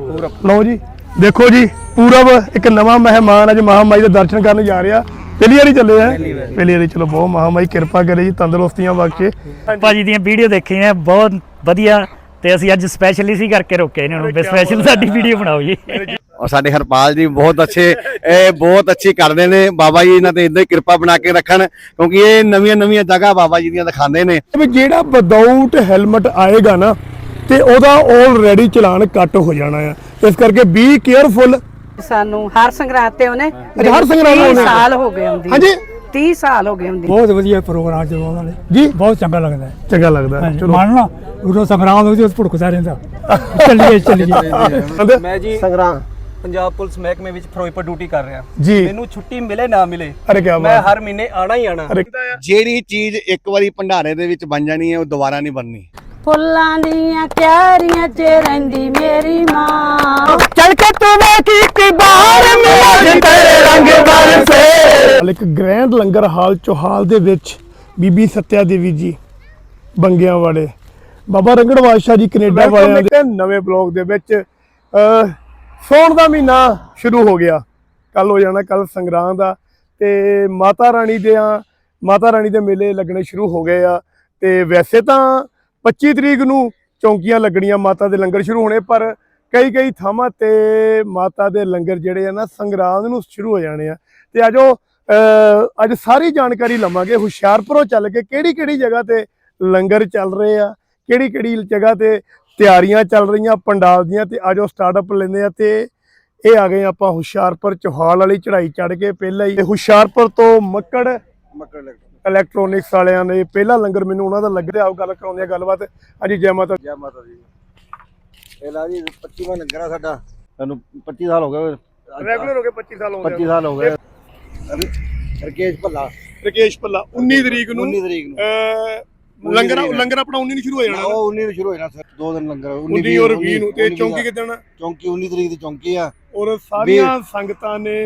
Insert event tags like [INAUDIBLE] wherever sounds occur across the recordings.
ਲਓ ਜੀ ਦੇਖੋ ਜੀ ਪੂਰਬ ਇੱਕ ਨਵਾਂ ਮਹਿਮਾਨ ਅੱਜ ਮਹਾਮਾਈ ਦੇ ਦਰਸ਼ਨ ਕਰਨ ਜਾ ਰਿਹਾ। ਪਹਿਲੀ ਵਾਰੀ ਚੱਲੇ ਆ। ਪਹਿਲੀ ਵਾਰੀ। ਚਲੋ ਬਹੁਤ ਮਹਾਮਾਈ ਕਿਰਪਾ ਕਰੇ ਜੀ ਤੰਦਰੁਸਤੀਆਂ ਬਖਸ਼ੇ। ਭਾਜੀ ਦੀਆਂ ਵੀਡੀਓ ਦੇਖੀਆਂ ਬਹੁਤ ਵਧੀਆ ਤੇ ਅਸੀਂ ਅੱਜ ਸਪੈਸ਼ਲ ਇਸੀ ਕਰਕੇ ਰੋਕੇ ਇਹਨਾਂ ਨੂੰ। ਸਪੈਸ਼ਲ ਸਾਡੀ ਵੀਡੀਓ ਬਣਾਓ ਜੀ। ਔਰ ਸਾਡੇ ਹਰਪਾਲ ਜੀ ਬਹੁਤ ਅੱਛੇ ਇਹ ਬਹੁਤ ਅੱਛੀ ਕਰਦੇ ਨੇ। ਬਾਬਾ ਜੀ ਇਹਨਾਂ ਤੇ ਇਦਾਂ ਹੀ ਕਿਰਪਾ ਬਣਾ ਕੇ ਰੱਖਣ ਕਿਉਂਕਿ ਇਹ ਨਵੀਆਂ ਨਵੀਆਂ ਜਗ੍ਹਾ ਬਾਬਾ ਜੀ ਦੀਆਂ ਦਿਖਾਉਂਦੇ ਨੇ। ਜਿਹੜਾ ਵਿਦਆਊਟ ਹੈਲਮਟ ਆਏਗਾ ਨਾ ਤੇ ਉਹਦਾ ਆਲਰੇਡੀ ਚਲਾਨ ਕੱਟ ਹੋ ਜਾਣਾ ਆ। ਇਸ ਕਰਕੇ ਬੀ ਕੇਅਰਫੁਲ ਸਾਨੂੰ ਹਰ ਸੰਗਰਾਂਦ ਤੇ ਉਹਨੇ ਹਰ ਤੀਹ ਆਉਂਦੇ? ਸਾਲ ਹੋ ਗਏ ਹੁੰਦੀ ਹਾਂਜੀ। 30 ਸਾਲ ਹੋ ਗਏ ਹੁੰਦੀ ਬਹੁਤ ਵਧੀਆ ਪ੍ਰੋਗਰਾਮ ਚਲਾਉਣ ਵਾਲੇ ਜੀ? ਬਹੁਤ ਚੰਗਾ ਲੱਗਦਾ ਹੈ। ਚੰਗਾ ਲੱਗਦਾ ਚਲੋ। ਮੰਨ ਲਾ ਉਦੋਂ ਸੰਗਰਾਮ ਉਹਦੇ ਉਸ ਭੁੜਕਦਾ ਰਹਿੰਦਾ ਚੱਲੀਏ ਚੱਲੀਏ। ਮੈਂ ਜੀ ਸੰਗਰਾਮ ਪੰਜਾਬ ਪੁਲਿਸ ਮਹਿਕਮੇ ਵਿੱਚ ਫਿਰੋਜ਼ਪੁਰ ਡਿਊਟੀ ਕਰ ਰਿਹਾ। ਜੀ। ਮੈਨੂੰ ਛੁੱਟੀ ਮਿਲੇ ਨਾ ਮਿਲੇ ਅਰੇ ਕੀ ਮੈਂ ਹਰ ਮਹੀਨੇ ਆਣਾ ਹੀ ਆਣਾ। ਜਿਹੜੀ ਚੀਜ਼ ਇੱਕ ਵਾਰੀ ਭੰਡਾਰੇ ਦੇ ਵਿੱਚ ਬਣ ਜਾਣੀ ਹੈ ਉਹ ਦੁਬਾਰਾ ਨਹੀਂ ਬਣਨੀ। ਫੁੱਲਾਂ ਦੀਆਂ ਕਿਆਰੀਆਂ 'ਚ ਰਹਿੰਦੀ ਮੇਰੀ ਮਾਂ। ਚੱਲ ਕੇ ਤੂੰ ਵੇਖੀ ਕਿ ਬਾਹਰ ਮੇਰੇ ਤੇਰੇ ਰੰਗ ਬਰਸੇ ਇੱਕ ਗ੍ਰੈਂਡ ਲੰਗਰ ਹਾਲ ਚੋਹਾਲ ਦੇ ਵਿੱਚ ਬੀਬੀ ਸਤਿਆ ਦੇਵੀ ਜੀ ਬੰਗਿਆਂ ਵਾਲੇ। ਬਾਬਾ ਰੰਗੜ ਬਾਦਸ਼ਾਹ ਜੀ ਕੈਨੇਡਾ ਵਾਲਿਆਂ ਦੇ ਨਵੇਂ ਬਲੌਗ ਦੇ ਵਿੱਚ ਸੌਣ ਦਾ ਮਹੀਨਾ ਸ਼ੁਰੂ ਹੋ ਗਿਆ। ਕੱਲ ਹੋ ਜਾਣਾ ਕੱਲ ਸੰਗਰਾਂਦ ਦਾ ਤੇ ਮਾਤਾ ਰਾਣੀ ਦੇ ਆ ਮਾਤਾ ਰਾਣੀ ਦੇ ਮੇਲੇ ਲੱਗਣੇ ਸ਼ੁਰੂ ਹੋ ਗਏ ਆ। ਤੇ ਵੈਸੇ ਤਾਂ 25 ਤਰੀਕ ਨੂੰ ਚੌਂਕੀਆਂ ਲੱਗਣੀਆਂ ਮਾਤਾ ਦੇ ਲੰਗਰ ਸ਼ੁਰੂ ਹੋਣੇ, ਪਰ ਕਈ ਕਈ ਥਾਵਾਂ ਤੇ ਮਾਤਾ ਦੇ ਲੰਗਰ ਜਿਹੜੇ ਆ ਨਾ ਸੰਗਰਾਂਦ ਨੂੰ ਸ਼ੁਰੂ ਹੋ ਜਾਣੇ ਆ। ਤੇ ਅਜੋ ਅੱਜ ਸਾਰੀ ਜਾਣਕਾਰੀ ਲਵਾਂਗੇ, ਹੁਸ਼ਿਆਰਪੁਰੋਂ ਚੱਲ ਕੇ ਕਿਹੜੀ ਕਿਹੜੀ ਜਗ੍ਹਾ ਤੇ ਲੰਗਰ ਚੱਲ ਰਹੇ ਆ, ਕਿਹੜੀ ਕਿਹੜੀ ਜਗ੍ਹਾ ਤੇ ਤਿਆਰੀਆਂ ਚੱਲ ਰਹੀਆਂ ਪੰਡਾਲ ਦੀਆਂ, ਤੇ ਆਜੋ ਸਟਾਰਟਅਪ ਲੈਂਦੇ ਆ, ਤੇ ਇਹ ਆ ਗਏ ਆਪਾਂ ਹੁਸ਼ਿਆਰਪੁਰ ਚੌਹਾਲ ਵਾਲੀ ਚੜ੍ਹਾਈ ਚੜ੍ਹ ਕੇ, ਪਹਿਲਾਂ ਹੀ ਹੁਸ਼ਿਆਰਪੁਰ ਤੋਂ ਮੱਕੜ ਇਲੈਕਟ੍ਰੋਨਿਕਸ ਵਾਲਿਆਂ ਨੇ ਪਹਿਲਾ ਲੰਗਰ ਮੈਨੂੰ ਉਹਨਾਂ ਦਾ ਲੱਗ ਰਿਹਾ ਆਓ ਗੱਲ ਕਰਾਉਂਦੇ ਆ ਗੱਲਬਾਤ। ਹਾਂਜੀ ਜੈ ਮਾਤਾ ਜੈ ਮਾਤਾ ਦੀ। ਪਹਿਲਾ ਜੀ 25ਵਾਂ ਲੰਗਰ ਆ ਸਾਡਾ। ਸਾਨੂੰ 25 ਸਾਲ ਹੋ ਗਏ ਰੈਗੂਲਰ ਹੋ ਗਏ 25 ਸਾਲ ਹੋ ਗਏ। 25 ਸਾਲ ਹੋ ਗਏ। ਰਕੇਸ਼ ਭੱਲਾ। ਰਕੇਸ਼ ਪੱਲਾ 19 ਤਰੀਕ ਨੂੰ 19 ਤਰੀਕ ਨੂੰ। ਲੰਗਰ ਲੰਗਰ ਆਪਣਾ 19 ਨੂੰ ਸ਼ੁਰੂ ਹੋ ਜਾਣਾ ਉਹ 19 ਨੂੰ ਸ਼ੁਰੂ ਹੋ ਜਾਣਾ ਸਰ ਦੋ ਦਿਨ ਲੰਗਰ 19 ਔਰ 20 ਨੂੰ ਤੇ ਚੌਂਕੀ ਕਿਦਣ? ਚੌਂਕੀ 19 ਤਰੀਕ ਦੀ ਚੌਂਕੀ ਆ। ਔਰ ਸਾਰੀਆਂ ਸੰਗਤਾਂ ਨੇ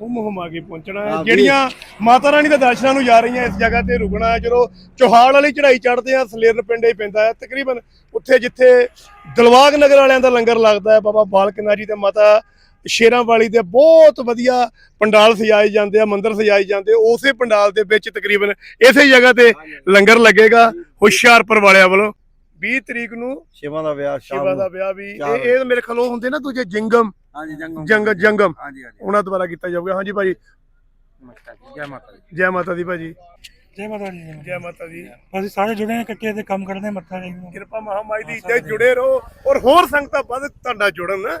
ਹੁਮ ਹੁਮਾ ਕੇ ਪਹੁੰਚਣਾ ਹੈ। ਜਿਹੜੀਆਂ ਮਾਤਾ ਰਾਣੀ ਦੇ ਦਰਸ਼ਨਾਂ ਨੂੰ ਜਾ ਰਹੀਆਂ ਇਸ ਜਗ੍ਹਾ ਤੇ ਰੁਕਣਾ ਹੈ। ਜਦੋਂ ਚੋਹਾਲ ਵਾਲੀ ਚੜ੍ਹਾਈ ਚੜ੍ਹਦੇ ਆ ਸਲੇਰਨ ਪਿੰਡੇ ਹੀ ਪੈਂਦਾ ਹੈ। ਤਕਰੀਬਨ ਉੱਥੇ ਜਿੱਥੇ ਦਿਲਵਾਗ ਨਗਰ ਵਾਲਿਆਂ ਦਾ ਲੰਗਰ ਲੱਗਦਾ ਹੈ ਬਾਬਾ ਬਾਲਕ ਨਾਥ ਜੀ ਤੇ ਮਾਤਾ ਸ਼ੇਰਾਂ ਵਾਲੀ ਦੇ ਬਹੁਤ ਵਧੀਆ ਪੰਡਾਲ ਸਜਾਏ ਜਾਂਦੇ ਆ ਮੰਦਿਰ ਸਜਾਏ ਜਾਂਦੇ ਉਸੇ ਪੰਡਾਲ ਦੇ ਵਿੱਚ ਤਕਰੀਬਨ ਇਸੇ ਜਗ੍ਹਾ ਤੇ ਲੰਗਰ ਲੱਗੇਗਾ ਹੁਸ਼ਿਆਰਪੁਰ ਵਾਲਿਆਂ ਵੱਲੋਂ। 20 ਤਰੀਕ ਨੂੰ ਸ਼ਿਵਾ ਦਾ ਵਿਆਹ ਸ਼ਾਮ ਸ਼ਿਵਾ ਦਾ ਵਿਆਹ ਵੀ। ਇਹ ਇਹ ਮੇਰੇ ਖਲੋ ਹੁੰਦੇ ਨਾ ਦੂਜੇ ਜਿੰਗਮ। ਹਾਂਜੀ ਜੰਗਮ ਜੰਗ ਜੰਗਮ। ਹਾਂਜੀ ਹਾਂਜੀ। ਉਹਨਾਂ ਦੁਆਰਾ ਕੀਤਾ ਜਾਊਗਾ। ਹਾਂਜੀ ਭਾਜੀ। ਜੈ ਮਾਤਾ ਦੀ। ਜੈ ਮਾਤਾ ਦੀ ਭਾਜੀ। ਜੈ ਮਾਤਾ ਦੀ ਜੈ ਮਾਤਾ ਦੀ। ਅਸੀਂ ਸਾਰੇ ਜੁੜੇ ਨੇ ਇਕੱਠੇ ਤੇ ਕੰਮ ਕਰਦੇ ਮੱਥਾ ਟੇਕਦੇ ਕਿਰਪਾ ਮਹਾਮਾਈ ਦੀ ਤੇ ਜੁੜੇ ਰਹੋ। ਔਰ ਹੋਰ ਸੰਗਤਾਂ ਵੱਧ ਤੁਹਾਡਾ ਜੁੜਨ। ਨਾ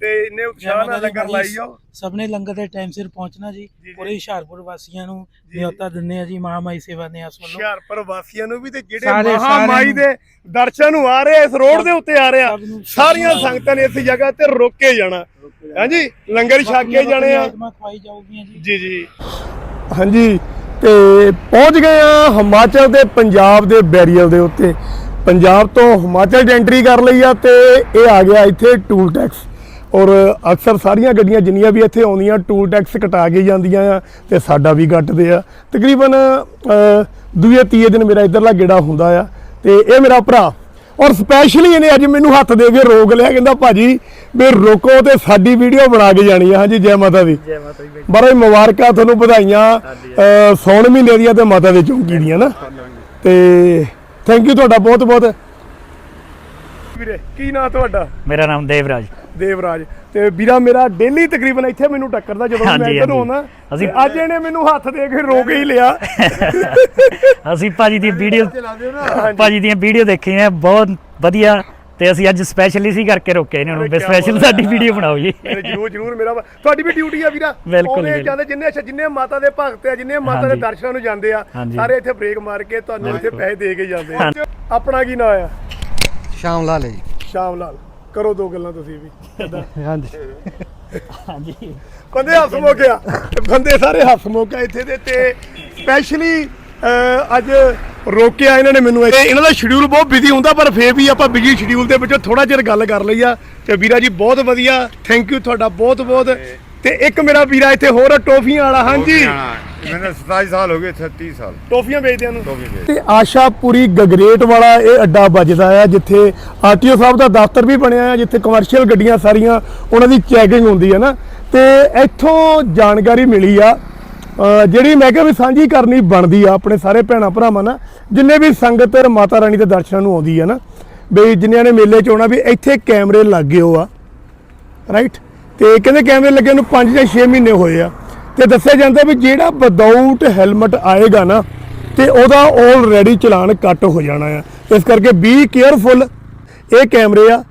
ਤੇ ਇੰਨੇ ਉਤਸ਼ਾਹ ਨਾਲ ਲੰਗਰ ਲਾਈ ਜਾਓ। ਸਭ ਨੇ ਲੰਗਰ ਦੇ ਟਾਈਮ ਸਿਰ ਪਹੁੰਚਣਾ ਜੀ। ਜੀ। ਪੂਰੇ ਹੁਸ਼ਿਆਰਪੁਰ ਵਾਸੀਆਂ ਨੂੰ ਨਿਯੋਤਾ ਦਿੰਦੇ ਆ ਜੀ ਮਹਾਮਾਈ ਸੇਵਾ ਨਿਆਸ ਵੱਲੋਂ। ਹੁਸ਼ਿਆਰਪੁਰ ਵਾਸੀਆਂ ਨੂੰ ਵੀ ਤੇ ਜਿਹੜੇ ਮਹਾਮਾਈ ਦੇ ਦਰਸ਼ਨ ਨੂੰ ਆ ਰਹੇ ਇਸ ਰੋਡ ਦੇ ਉੱਤੇ ਆ ਰਹੇ ਨੂੰ- ਸਾਰੀਆਂ ਸੰਗਤਾਂ ਨੇ ਇਸ ਜਗ੍ਹਾ ਤੇ ਰੁਕ ਕੇ ਜਾਣਾ। ਹਾਂਜੀ ਲੰਗਰ ਛਕ ਕੇ ਜਾਣੇ ਆ। ਜੀ। ਜੀ ਜੀ। ਹਾਂਜੀ। ਤੇ ਪਹੁੰਚ ਗਏ ਆ ਹਿਮਾਚਲ ਤੇ ਪੰਜਾਬ ਦੇ ਬੈਰੀਅਰ ਦੇ ਉੱਤੇ। ਪੰਜਾਬ ਤੋਂ ਹਿਮਾਚਲ 'ਚ ਐਂਟਰੀ ਕਰ ਲਈ ਆ ਤੇ ਇਹ ਆ ਗਿਆ ਇੱਥੇ ਟੂਲ ਟੈਕਸ ਔਰ ਅਕਸਰ ਸਾਰੀਆਂ ਗੱਡੀਆਂ ਜਿੰਨੀਆਂ ਵੀ ਇੱਥੇ ਆਉਂਦੀਆਂ ਟੂਲ ਟੈਕਸ ਕਟਾ ਕੇ ਜਾਂਦੀਆਂ ਆ ਤੇ ਸਾਡਾ ਵੀ ਕੱਟਦੇ ਆ। ਤਕਰੀਬਨ ਅ, ਦੂਏ ਤੀਏ ਦਿਨ ਮੇਰਾ ਇਧਰਲਾ ਗੇੜਾ ਹੁੰਦਾ ਆ ਤੇ ਇਹ ਮੇਰਾ ਭਰਾ। ਔਰ ਸਪੈਸ਼ਲੀ ਇਹਨੇ ਅੱਜ ਮੈਨੂੰ ਹੱਥ ਦੇ ਕੇ ਰੋਕ ਲਿਆ ਕਹਿੰਦਾ ਭਾਜੀ ਵੀ ਰੁਕੋ ਤੇ ਸਾਡੀ ਵੀਡੀਓ ਬਣਾ ਕੇ ਜਾਣੀ ਆ ਹਾਂਜੀ ਜੈ ਮਾਤਾ ਦੀ। ਜੈ ਮਾਤਾ ਦੀ ਬੜਾ ਮੁਬਾਰਕਾਂ ਤੁਹਾਨੂੰ ਵਧਾਈਆਂ ਸੌਣ ਮਹੀਨੇ ਦੀਆਂ ਤੇ ਮਾਤਾ ਦੇ ਚੌਂਕੀ ਦੀਆਂ ਨਾ। ਤੇ ਥੈਂਕ ਯੂ ਤੁਹਾਡਾ ਬਹੁਤ ਬਹੁਤ। ਵੀਰੇ ਕੀ ਨਾਂ ਤੁਹਾਡਾ? ਮੇਰਾ ਨਾਮ ਦੇਵਰਾਜ। ਦੇਵਰਾਜ। ਤੇ ਵੀਰਾ ਮੇਰਾ ਡੇਲੀ ਤਕਰੀਬਨ ਇੱਥੇ ਮੈਨੂੰ ਟੱਕਰਦਾ ਜਦੋਂ ਮੈਂ ਇੱਧਰ। ਆਉਣਾ। ਅਸੀਂ- ਅੱਜ ਇਹਨੇ ਮੈਨੂੰ ਹੱਥ ਦੇ ਕੇ ਰੋਕ ਹੀ ਲਿਆ। ਅਸੀਂ ਭਾਜੀ ਦੀ ਵੀਡੀਓ ਭਾਜੀ ਦੀਆਂ ਵੀਡੀਓ ਦੇਖੀਆਂ ਬਹੁਤ ਵਧੀਆ ਤੇ ਅਸੀਂ ਅੱਜ ਸਪੈਸ਼ਲ ਇਸੀ ਕਰਕੇ ਰੋਕੇ ਇਹਨਾਂ ਨੂੰ ਸਪੈਸ਼ਲ ਸਾਡੀ ਵੀਡੀਓ ਬਣਾਓ ਜੀ ਜਰੂਰ ਜਰੂਰ ਮੇਰਾ ਤੁਹਾਡੀ ਵੀ ਡਿਊਟੀ ਆ ਵੀਰਾ ਬਿਲਕੁਲ। ਜਾਂਦੇ ਜਿੰਨੇ ਅੱਛਾ ਜਿੰਨੇ ਮਾਤਾ ਦੇ ਭਗਤ ਆ ਜਿੰਨੇ ਮਾਤਾ ਦੇ। ਦਰਸ਼ਨਾਂ ਨੂੰ ਜਾਂਦੇ ਆ। ਸਾਰੇ ਇੱਥੇ ਬ੍ਰੇਕ ਮਾਰ ਕੇ ਤੁਹਾਨੂੰ ਇੱਥੇ। ਪੈਸੇ ਦੇ ਕੇ ਜਾਂਦੇ ਆ। ਆਪਣਾ ਕੀ ਨਾਂ ਆ ਸ਼ਾਮ ਲਾਲ ਜੀ ਸ਼ਾਮ ਲਾਲ ਕਰੋ ਦੋ ਗੱਲਾਂ ਤੁਸੀਂ ਵੀ? ਹਾਂਜੀ ਹਾਂਜੀ ਬੰਦੇ ਹੱਸ ਮੁੱਕਿਆ ਬੰਦੇ ਸਾਰੇ ਹੱਸ ਮੁੱਕਿਆ ਇੱਥੇ ਦੇ ਤੇ ਸਪੈਸ਼ਲੀ ਅੱਜ ਰੋਕਿਆ ਇਹਨਾਂ ਨੇ ਮੈਨੂੰ ਤੇ ਇਹਨਾਂ ਦਾ ਸ਼ਡਿਊਲ ਬਹੁਤ ਬਿਜ਼ੀ ਹੁੰਦਾ ਪਰ ਫੇਰ ਵੀ ਆਪਾਂ ਬਿਜ਼ੀ ਸ਼ਡਿਊਲ ਦੇ ਵਿੱਚੋਂ ਥੋੜਾ ਜਿਹਾ ਗੱਲ ਕਰ ਲਈ ਆ। ਤੇ ਵੀਰਾ ਜੀ ਬਹੁਤ ਵਧੀਆ। ਥੈਂਕ ਯੂ ਤੁਹਾਡਾ ਬਹੁਤ ਬਹੁਤ। ਤੇ ਇੱਕ ਮੇਰਾ ਵੀਰਾ ਇੱਥੇ ਹੋਰ ਟੋਫੀਆਂ ਵਾਲਾ। ਹਾਂਜੀ। ਮੈਨੂੰ 27 ਸਾਲ ਹੋ ਗਏ ਇੱਥੇ ਸਾਲ। ਟੋਫੀਆਂ ਵੇਚਦਿਆਂ ਨੂੰ ਤੇ ਆਸ਼ਾਪੂਰੀ ਗਗਰੇਟ ਵਾਲਾ ਇਹ ਅੱਡਾ ਵੱਜਦਾ ਆ ਜਿੱਥੇ ਆਰਟੀਓ ਸਾਹਿਬ ਦਾ ਦਫ਼ਤਰ ਵੀ ਬਣਿਆ ਆ ਜਿੱਥੇ ਕਮਰਸ਼ੀਅਲ ਗੱਡੀਆਂ ਸਾਰੀਆਂ ਉਹਨਾਂ ਦੀ ਚੈਕਿੰਗ ਹੁੰਦੀ ਹੈ ਨਾ। ਤੇ ਇੱਥੋਂ ਜਾਣਕਾਰੀ ਮਿਲੀ ਆ ਜਿਹੜੀ ਮੈਂ ਕਿਹਾ ਵੀ ਸਾਂਝੀ ਕਰਨੀ ਬਣਦੀ ਆ ਆਪਣੇ ਸਾਰੇ ਭੈਣਾਂ ਭਰਾਵਾਂ ਨਾਲ, ਜਿੰਨੇ ਵੀ ਸੰਗਤ ਮਾਤਾ ਰਾਣੀ ਦੇ ਦਰਸ਼ਨਾਂ ਨੂੰ ਆਉਂਦੀ ਆ ਨਾ, ਵੀ ਜਿੰਨਿਆਂ ਨੇ ਮੇਲੇ 'ਚ ਆਉਣਾ ਵੀ ਇੱਥੇ ਕੈਮਰੇ ਲੱਗੇ ਹੋ ਆ ਰਾਈਟ ਤੇ ਕਹਿੰਦੇ ਕੈਮਰੇ ਲੱਗੇ ਨੂੰ 5 ਜਾਂ 6 ਮਹੀਨੇ ਹੋਏ ਆ, ਤੇ ਦੱਸਿਆ ਜਾਂਦਾ ਵੀ ਜਿਹੜਾ ਵਿਦਆਊਟ ਹੈਲਮਟ ਆਏਗਾ ਨਾ, ਤੇ ਉਹਦਾ ਆਲਰੇਡੀ ਚਲਾਨ ਕੱਟ ਹੋ ਜਾਣਾ ਆ। ਇਸ ਕਰਕੇ ਬੀ ਕੇਅਰਫੁਲ ਇਹ ਕੈਮਰੇ ਆ,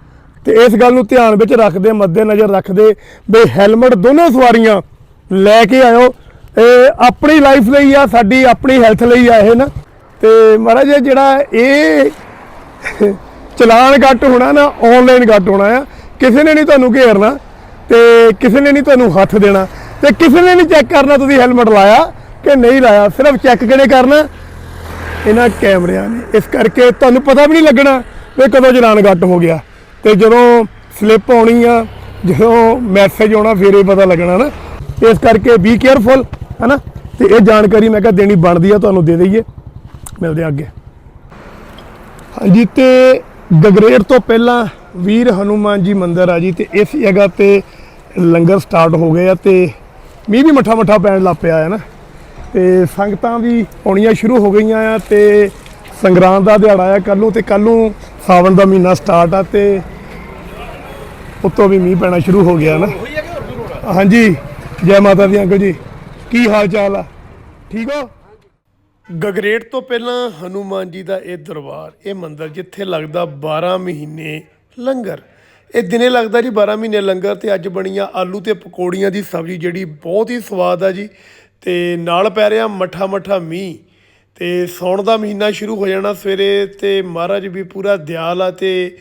ਤੇ ਇਸ ਗੱਲ ਨੂੰ ਧਿਆਨ ਵਿੱਚ ਰੱਖਦੇ ਮੱਦੇ ਨਜ਼ਰ ਰੱਖਦੇ, ਵੀ ਹੈਲਮਟ ਦੋਨੋਂ ਸਵਾਰੀਆਂ ਲੈ ਕੇ ਆਇਓ ਇਹ ਆਪਣੀ ਲਾਈਫ ਲਈ ਆ, ਸਾਡੀ ਆਪਣੀ ਹੈਲਥ ਲਈ ਆ ਇਹ ਨਾ। ਤੇ ਮਹਾਰਾਜ ਜਿਹੜਾ ਇਹ ਚਲਾਨ ਘੱਟ ਹੋਣਾ ਨਾ ਆਨਲਾਈਨ ਕੱਟ ਹੋਣਾ ਆ। ਕਿਸੇ ਨੇ ਨਹੀਂ ਤੁਹਾਨੂੰ ਘੇਰਨਾ ਤੇ ਕਿਸੇ ਨੇ ਨਹੀਂ ਤੁਹਾਨੂੰ ਹੱਥ ਦੇਣਾ। ਤੇ ਕਿਸੇ ਨੇ ਨਹੀਂ ਚੈੱਕ ਕਰਨਾ ਤੁਸੀਂ ਹੈਲਮਟ ਲਾਇਆ ਕਿ ਨਹੀਂ ਲਾਇਆ, ਸਿਰਫ ਚੈੱਕ ਕਿਹਨੇ ਕਰਨਾ? ਇਹਨਾਂ ਕੈਮਰਿਆਂ ਨੇ। ਇਸ ਕਰਕੇ ਤੁਹਾਨੂੰ ਪਤਾ ਵੀ ਨਹੀਂ ਲੱਗਣਾ ਵੀ ਕਦੋਂ ਚਲਾਨ ਘੱਟ ਹੋ ਗਿਆ। ਤੇ ਜਦੋਂ ਸਲਿੱਪ ਆਉਣੀ ਆ, ਜਦੋਂ ਮੈਸੇਜ ਆਉਣਾ, ਫਿਰ ਇਹ ਪਤਾ ਲੱਗਣਾ ਨਾ। ਇਸ ਕਰਕੇ ਬੀ ਕੇਅਰਫੁਲ ਹਨਾ? ਤੇ ਇਹ ਜਾਣਕਾਰੀ ਮੈਂ ਕਿਹਾ ਦੇਣੀ ਬਣਦੀ ਆ, ਤੁਹਾਨੂੰ ਦੇ ਦਈਏ। ਮਿਲਦੇ ਆ ਅੱਗੇ। ਹਾਂਜੀ, ਤੇ ਗਗਰੇਟ ਤੋਂ ਪਹਿਲਾਂ ਵੀਰ ਹਨੂਮਾਨ ਜੀ ਮੰਦਿਰ ਆ ਜੀ, ਤੇ ਇਸ ਜਗ੍ਹਾ ਤੇ ਲੰਗਰ ਸਟਾਰਟ ਹੋ ਗਏ ਆ, ਤੇ ਮੀਂਹ ਵੀ ਮੱਠਾ ਮੱਠਾ ਪੈਣ ਲੱਗ ਪਿਆ ਹੈ ਨਾ। ਤੇ ਸੰਗਤਾਂ ਵੀ ਆਉਣੀਆਂ ਸ਼ੁਰੂ ਹੋ ਗਈਆਂ ਆ, ਤੇ ਸੰਗਰਾਂਦ ਦਾ ਦਿਹਾੜਾ ਆ ਕੱਲ ਨੂੰ, ਤੇ ਕੱਲ ਨੂੰ ਸਾਵਣ ਦਾ ਮਹੀਨਾ ਸਟਾਰਟ ਆ, ਤੇ ਉੱਤੋਂ ਵੀ ਮੀਂਹ ਪੈਣਾ ਸ਼ੁਰੂ ਹੋ ਗਿਆ ਨਾ। ਹਾਂਜੀ, ਜੈ ਮਾਤਾ ਦੀ ਅੰਕਲ ਜੀ। ਕੀ ਹਾਲ ਚਾਲ ਆ? ਠੀਕ ਹੋ? ਗਗਰੇਟ ਤੋਂ ਪਹਿਲਾਂ ਹਨੂਮਾਨ ਜੀ ਦਾ ਇਹ ਦਰਬਾਰ, ਇਹ ਮੰਦਿਰ ਜਿੱਥੇ ਲੱਗਦਾ 12 ਮਹੀਨੇ ਲੰਗਰ। ਇਹ ਦਿਨੇ ਲੱਗਦਾ ਜੀ 12 ਮਹੀਨੇ ਲੰਗਰ ਤੇ ਅੱਜ ਬਣੀਆਂ ਆਲੂ ਤੇ ਪਕੌੜੀਆਂ ਦੀ ਸਬਜ਼ੀ ਜਿਹੜੀ ਬਹੁਤ ਹੀ ਸਵਾਦ ਆ ਜੀ। ਤੇ ਨਾਲ ਪੈ ਰਿਹਾ ਮੱਠਾ ਮੱਠਾ ਮੀਂਹ। ਤੇ ਸੌਣ ਦਾ ਮਹੀਨਾ ਸ਼ੁਰੂ ਹੋ ਜਾਣਾ ਸਵੇਰੇ ਤੇ ਮਹਾਰਾਜ ਵੀ ਪੂਰਾ ਦਿਆਲ ਆ ਤੇ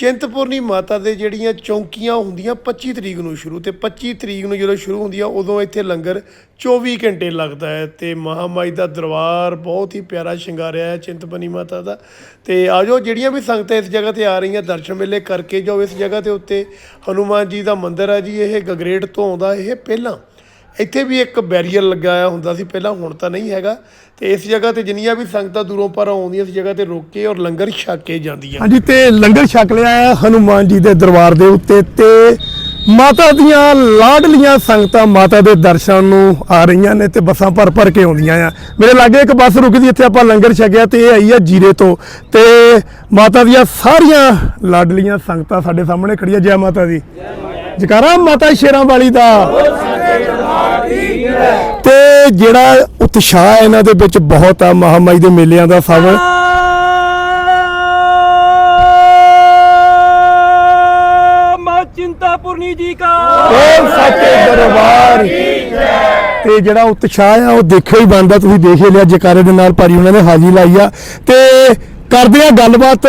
ਚਿੰਤਪੁਰਨੀ ਮਾਤਾ ਦੇ ਜਿਹੜੀਆਂ ਚੌਂਕੀਆਂ ਹੁੰਦੀਆਂ 25 ਤਰੀਕ ਨੂੰ ਸ਼ੁਰੂ ਤੇ 25 ਤਰੀਕ ਨੂੰ ਜਦੋਂ ਸ਼ੁਰੂ ਹੁੰਦੀਆਂ, ਉਦੋਂ ਇੱਥੇ ਲੰਗਰ 24 ਘੰਟੇ ਲੱਗਦਾ ਹੈ ਤੇ ਮਹਾਮਾਈ ਦਾ ਦਰਬਾਰ ਬਹੁਤ ਹੀ ਪਿਆਰਾ ਸ਼ਿੰਗਾਰਿਆ ਹੈ ਚਿੰਤਪੁਰਨੀ ਮਾਤਾ ਦਾ। ਤੇ ਆਜੋ ਜਿਹੜੀਆਂ ਵੀ ਸੰਗਤਾਂ ਇਸ ਜਗ੍ਹਾ ਤੇ ਆ ਰਹੀਆਂ, ਦਰਸ਼ਨ ਮੇਲੇ ਕਰਕੇ ਜਾਓ। ਇਸ ਜਗ੍ਹਾ ਤੇ ਉੱਤੇ ਹਨੂਮਾਨ ਜੀ ਦਾ ਮੰਦਿਰ ਹੈ ਜੀ, ਇਹ ਗਗਰੇਟ ਤੋਂ ਆਉਂਦਾ ਇਹ ਪਹਿਲਾਂ ਇੱਥੇ ਵੀ ਇੱਕ ਬੈਰੀਅਰ ਲਗਾਇਆ ਹੁੰਦਾ ਸੀ, ਪਹਿਲਾਂ ਹੁਣ ਤਾਂ ਨਹੀਂ ਹੈਗਾ। ਤੇ ਇਸ ਜਗ੍ਹਾ ਤੇ ਜਿੰਨੀਆਂ ਵੀ ਸੰਗਤਾਂ ਦੂਰੋਂ ਪਰ ਆਉਂਦੀਆਂ, ਇਸ ਜਗ੍ਹਾ ਤੇ ਰੁਕ ਕੇ ਔਰ ਲੰਗਰ ਛਕ ਕੇ ਜਾਂਦੀਆਂ। ਹਾਂਜੀ, ਤੇ ਲੰਗਰ ਛਕ ਲਿਆ ਹੈ ਹਨੂਮਾਨ ਜੀ ਦੇ ਦਰਬਾਰ ਦੇ ਉੱਤੇ ਤੇ ਮਾਤਾ ਦੀਆਂ ਲਾਡਲੀਆਂ ਸੰਗਤਾਂ ਮਾਤਾ ਦੇ ਦਰਸ਼ਨ ਨੂੰ ਆ ਰਹੀਆਂ ਨੇ ਤੇ ਬੱਸਾਂ ਭਰ ਭਰ ਕੇ ਆਉਂਦੀਆਂ ਆ। ਮੇਰੇ ਲਾਗੇ ਇੱਕ ਬੱਸ ਰੁਕਦੀ ਇੱਥੇ ਆਪਾਂ ਲੰਗਰ ਛਕਿਆ ਤੇ ਇਹ ਆਈ ਆ ਜੀਰੇ ਤੋਂ। ਤੇ ਮਾਤਾ ਦੀਆਂ ਸਾਰੀਆਂ ਲਾਡਲੀਆਂ ਸੰਗਤਾਂ ਸਾਡੇ ਸਾਹਮਣੇ ਖੜੀਆਂ ਜੈ ਮਾਤਾ ਦੀ। ਜਕਾਰਾ ਮਾਤਾ ਸ਼ੇਰਾਂ ਵਾਲੀ ਦਾ। ਤੇ ਜਿਹੜਾ ਉਤਸ਼ਾਹ ਇਹਨਾਂ ਦੇ ਵਿੱਚ ਬਹੁਤ ਆ ਮਹਾਮਾਈ ਦੇ ਮੇਲਿਆਂ ਦਾ ਸਭ ਮਾ ਤੇ ਜਿਹੜਾ ਉਤਸ਼ਾਹ ਆ ਉਹ ਦੇਖਿਆ ਹੀ ਬੰਦਾ ਤੁਸੀਂ ਦੇਖ ਲਿਆ ਜਕਾਰੇ ਦੇ ਨਾਲ ਭਾਰੀ ਉਹਨਾਂ ਨੇ ਹਾਜ਼ਰੀ ਲਾਈ ਆ। ਤੇ ਕਰਦੇ ਆ ਗੱਲਬਾਤ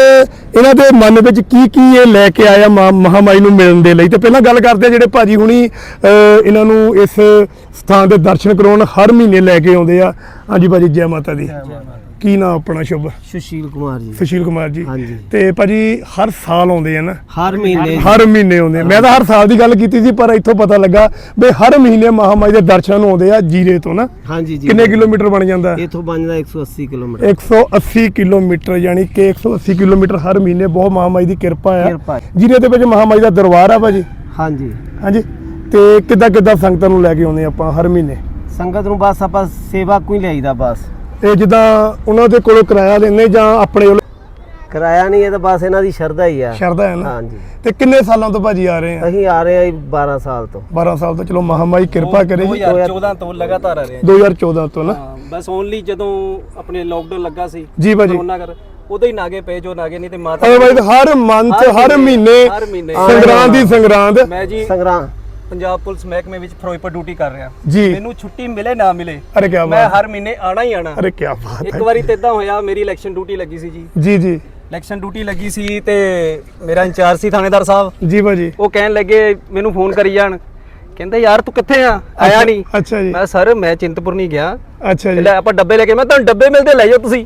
ਇਹਨਾਂ ਦੇ ਮਨ ਵਿੱਚ ਕੀ ਕੀ ਇਹ ਲੈ ਕੇ ਆਇਆ ਮਹਾ- ਮਹਾਮਾਈ ਨੂੰ ਮਿਲਣ ਦੇ ਲਈ? ਤੇ ਪਹਿਲਾਂ ਗੱਲ ਕਰਦੇ ਆ ਜਿਹੜੇ ਭਾਜੀ ਹੁਣੀ ਇਹਨਾਂ ਨੂੰ ਇਸ ਸਥਾਨ ਦੇ ਦਰਸ਼ਨ ਕਰਾਉਣ ਹਰ ਮਹੀਨੇ ਲੈ ਕੇ ਆਉਂਦੇ ਆ। ਹਾਂਜੀ ਭਾਜੀ ਜੈ ਮਾਤਾ ਦੀ। ਕੀ ਨਾਮ ਆਪਣਾ ਸ਼ੁਭ? ਸੁਸ਼ੀਲ ਕੁਮਾਰ ਜੀ। ਸੁਸ਼ੀਲ ਕੁਮਾਰ ਜੀ। ਹਾਂਜੀ। ਤੇ ਭਾਜੀ ਹਰ ਸਾਲ ਆਉਂਦੇ ਆ ਨਾ? ਹਰ ਮਹੀਨੇ। ਹਰ ਮਹੀਨੇ ਆਉਂਦੇ ਆ। ਮੈਂ ਤਾਂ ਹਰ ਸਾਲ ਦੀ ਗੱਲ ਕੀਤੀ ਸੀ ਪਰ ਇੱਥੋਂ ਪਤਾ ਲੱਗਾ ਵੀ ਹਰ ਮਹੀਨੇ ਮਹਾਮਾਈ ਦੇ ਦਰਸ਼ਨ ਨੂੰ ਆਉਂਦੇ ਆ ਜੀਰੇ ਤੋਂ ਨਾ। ਹਾਂਜੀ ਜੀ। ਕਿੰਨੇ ਕਿਲੋਮੀਟਰ ਬਣ ਜਾਂਦਾ? ਇਥੋਂ ਬਣਦਾ 180 ਕਿਲੋਮੀਟਰ। 180 ਕਿਲੋਮੀਟਰ ਯਾਨੀ ਕਿ 180 ਕਿਲੋਮੀਟਰ ਹਰ ਮਹੀਨੇ ਬਹੁਤ ਮਹਾਮਾਈ ਦੀ ਕਿਰਪਾ ਆ। ਹੈ। ਜੀਰੇ ਦੇ ਵਿੱਚ ਮਹਾਮਾਈ ਦਾ ਦਰਬਾਰ ਆ ਭਾਜੀ। ਹਾਂਜੀ। ਹਾਂਜੀ। ਤੇ ਕਿੱਦਾਂ ਕਿੱਦਾਂ ਸੰਗਤਾਂ ਨੂੰ ਲੈ ਕੇ ਆਉਂਦੇ ਆਪਾਂ ਹਰ ਮਹੀਨੇ? ਸੰਗਤ ਨੂੰ ਬਸ ਆਪਾਂ ਸੇਵਾ ਕੋਈ ਲਿਆਈਦਾ ਬਸ। ਤੇ ਜਿੱਦਾਂ ਉਹਨਾਂ ਦੇ ਕੋਲੋਂ ਕਿਰਾਇਆ ਲੈਂਦੇ ਜਾਂ ਆਪਣੇ ਵੱਲੋਂ? ਕਿਰਾਇਆ ਨਹੀਂ ਇਹ ਤਾਂ ਬਸ ਇਹਨਾਂ ਦੀ ਸ਼ਰਧਾ ਹੀ ਆ। ਸ਼ਰਧਾ ਹੈ ਨਾ? ਹਾਂਜੀ। ਤੇ ਕਿੰਨੇ ਸਾਲਾਂ ਤੋਂ ਭਾਜੀ ਆ ਰਹੇ ਆ? ਅਸੀਂ ਆ ਰਹੇ ਆ ਜੀ 12 ਸਾਲ ਤੋਂ। 12 ਸਾਲ ਤੋਂ ਚਲੋ ਮਹਾਮਾਈ ਕਿਰਪਾ ਕਰੇ ਜੀ। 2014 ਤੋਂ ਲਗਾਤਾਰ ਆ ਰਹੇ ਹਾਂ 2014 ਤੋਂ ਨਾ? ਹਾਂ, ਬਸ ਓਨਲੀ ਜਦੋਂ ਆਪਣੇ ਲੋਕਡਾਊਨ ਲੱਗਾ ਸੀ ਜੀ ਭਾਜੀ। ਕਰੋਨਾ ਕਰ ਉਦੋਂ ਹੀ ਨਾਗੇ ਪਏ ਜੋ ਨਾਗੇ ਨਹੀਂ ਤੇ ਮਾਤਾ ਹਰ ਮੰਥ ਹਰ ਮਹੀਨੇ। ਸੰਗਰਾਂਦ ਦੀ ਸੰਗਰਾਂਦ। ਮੈਂ ਜੀ ਸੰਗਰਾਮ ਪੰਜਾਬ ਪੁਲਿਸ ਮਹਿਕਮੇ ਵਿੱਚ ਫਿਰੋਜ਼ਪੁਰ ਡਿਊਟੀ ਕਰ ਰਿਹਾ। ਜੀ। ਮੈਨੂੰ ਛੁੱਟੀ ਮਿਲੇ ਨਾ ਮਿਲੇ ਅਰੇ ਕੀ ਮੈਂ ਬਾਤ। ਹਰ ਮਹੀਨੇ ਆਣਾ ਹੀ ਆਣਾ। ਅਰੇ ਕੀ ਬਾਤ ਇੱਕ ਵਾਰੀ ਤੇ ਇਦਾਂ ਹੋਇਆ ਮੇਰੀ ਇਲੈਕਸ਼ਨ ਡਿਊਟੀ ਲੱਗੀ ਸੀ ਜੀ। ਜੀ ਜੀ। ਇਲੈਕਸ਼ਨ ਡਿਊਟੀ ਲੱਗੀ ਸੀ ਤੇ ਮੇਰਾ ਇੰਚਾਰਜ ਸੀ ਥਾਣੇਦਾਰ ਸਾਹਿਬ। ਜੀ ਭਾਜੀ। ਉਹ ਕਹਿਣ ਲੱਗੇ ਮੈਨੂੰ ਫੋਨ ਕਰੀ ਜਾਣ। ਕਹਿੰਦੇ ਯਾਰ ਤੂੰ ਕਿੱਥੇ ਆ? ਆਇਆ ਨਹੀਂ ਅੱਛਾ ਜੀ। ਮੈਂ ਸਰ ਮੈਂ ਚਿੰਤਪੁਰਨੀ ਗਿਆ। ਅੱਛਾ ਜੀ। ਲੈ ਆਪਾਂ ਡੱਬੇ ਲੈ ਕੇ ਮੈਂ ਤੁਹਾਨੂੰ ਡੱਬੇ ਮਿਲਦੇ ਲੈ ਜਾਓ ਤੁਸੀਂ।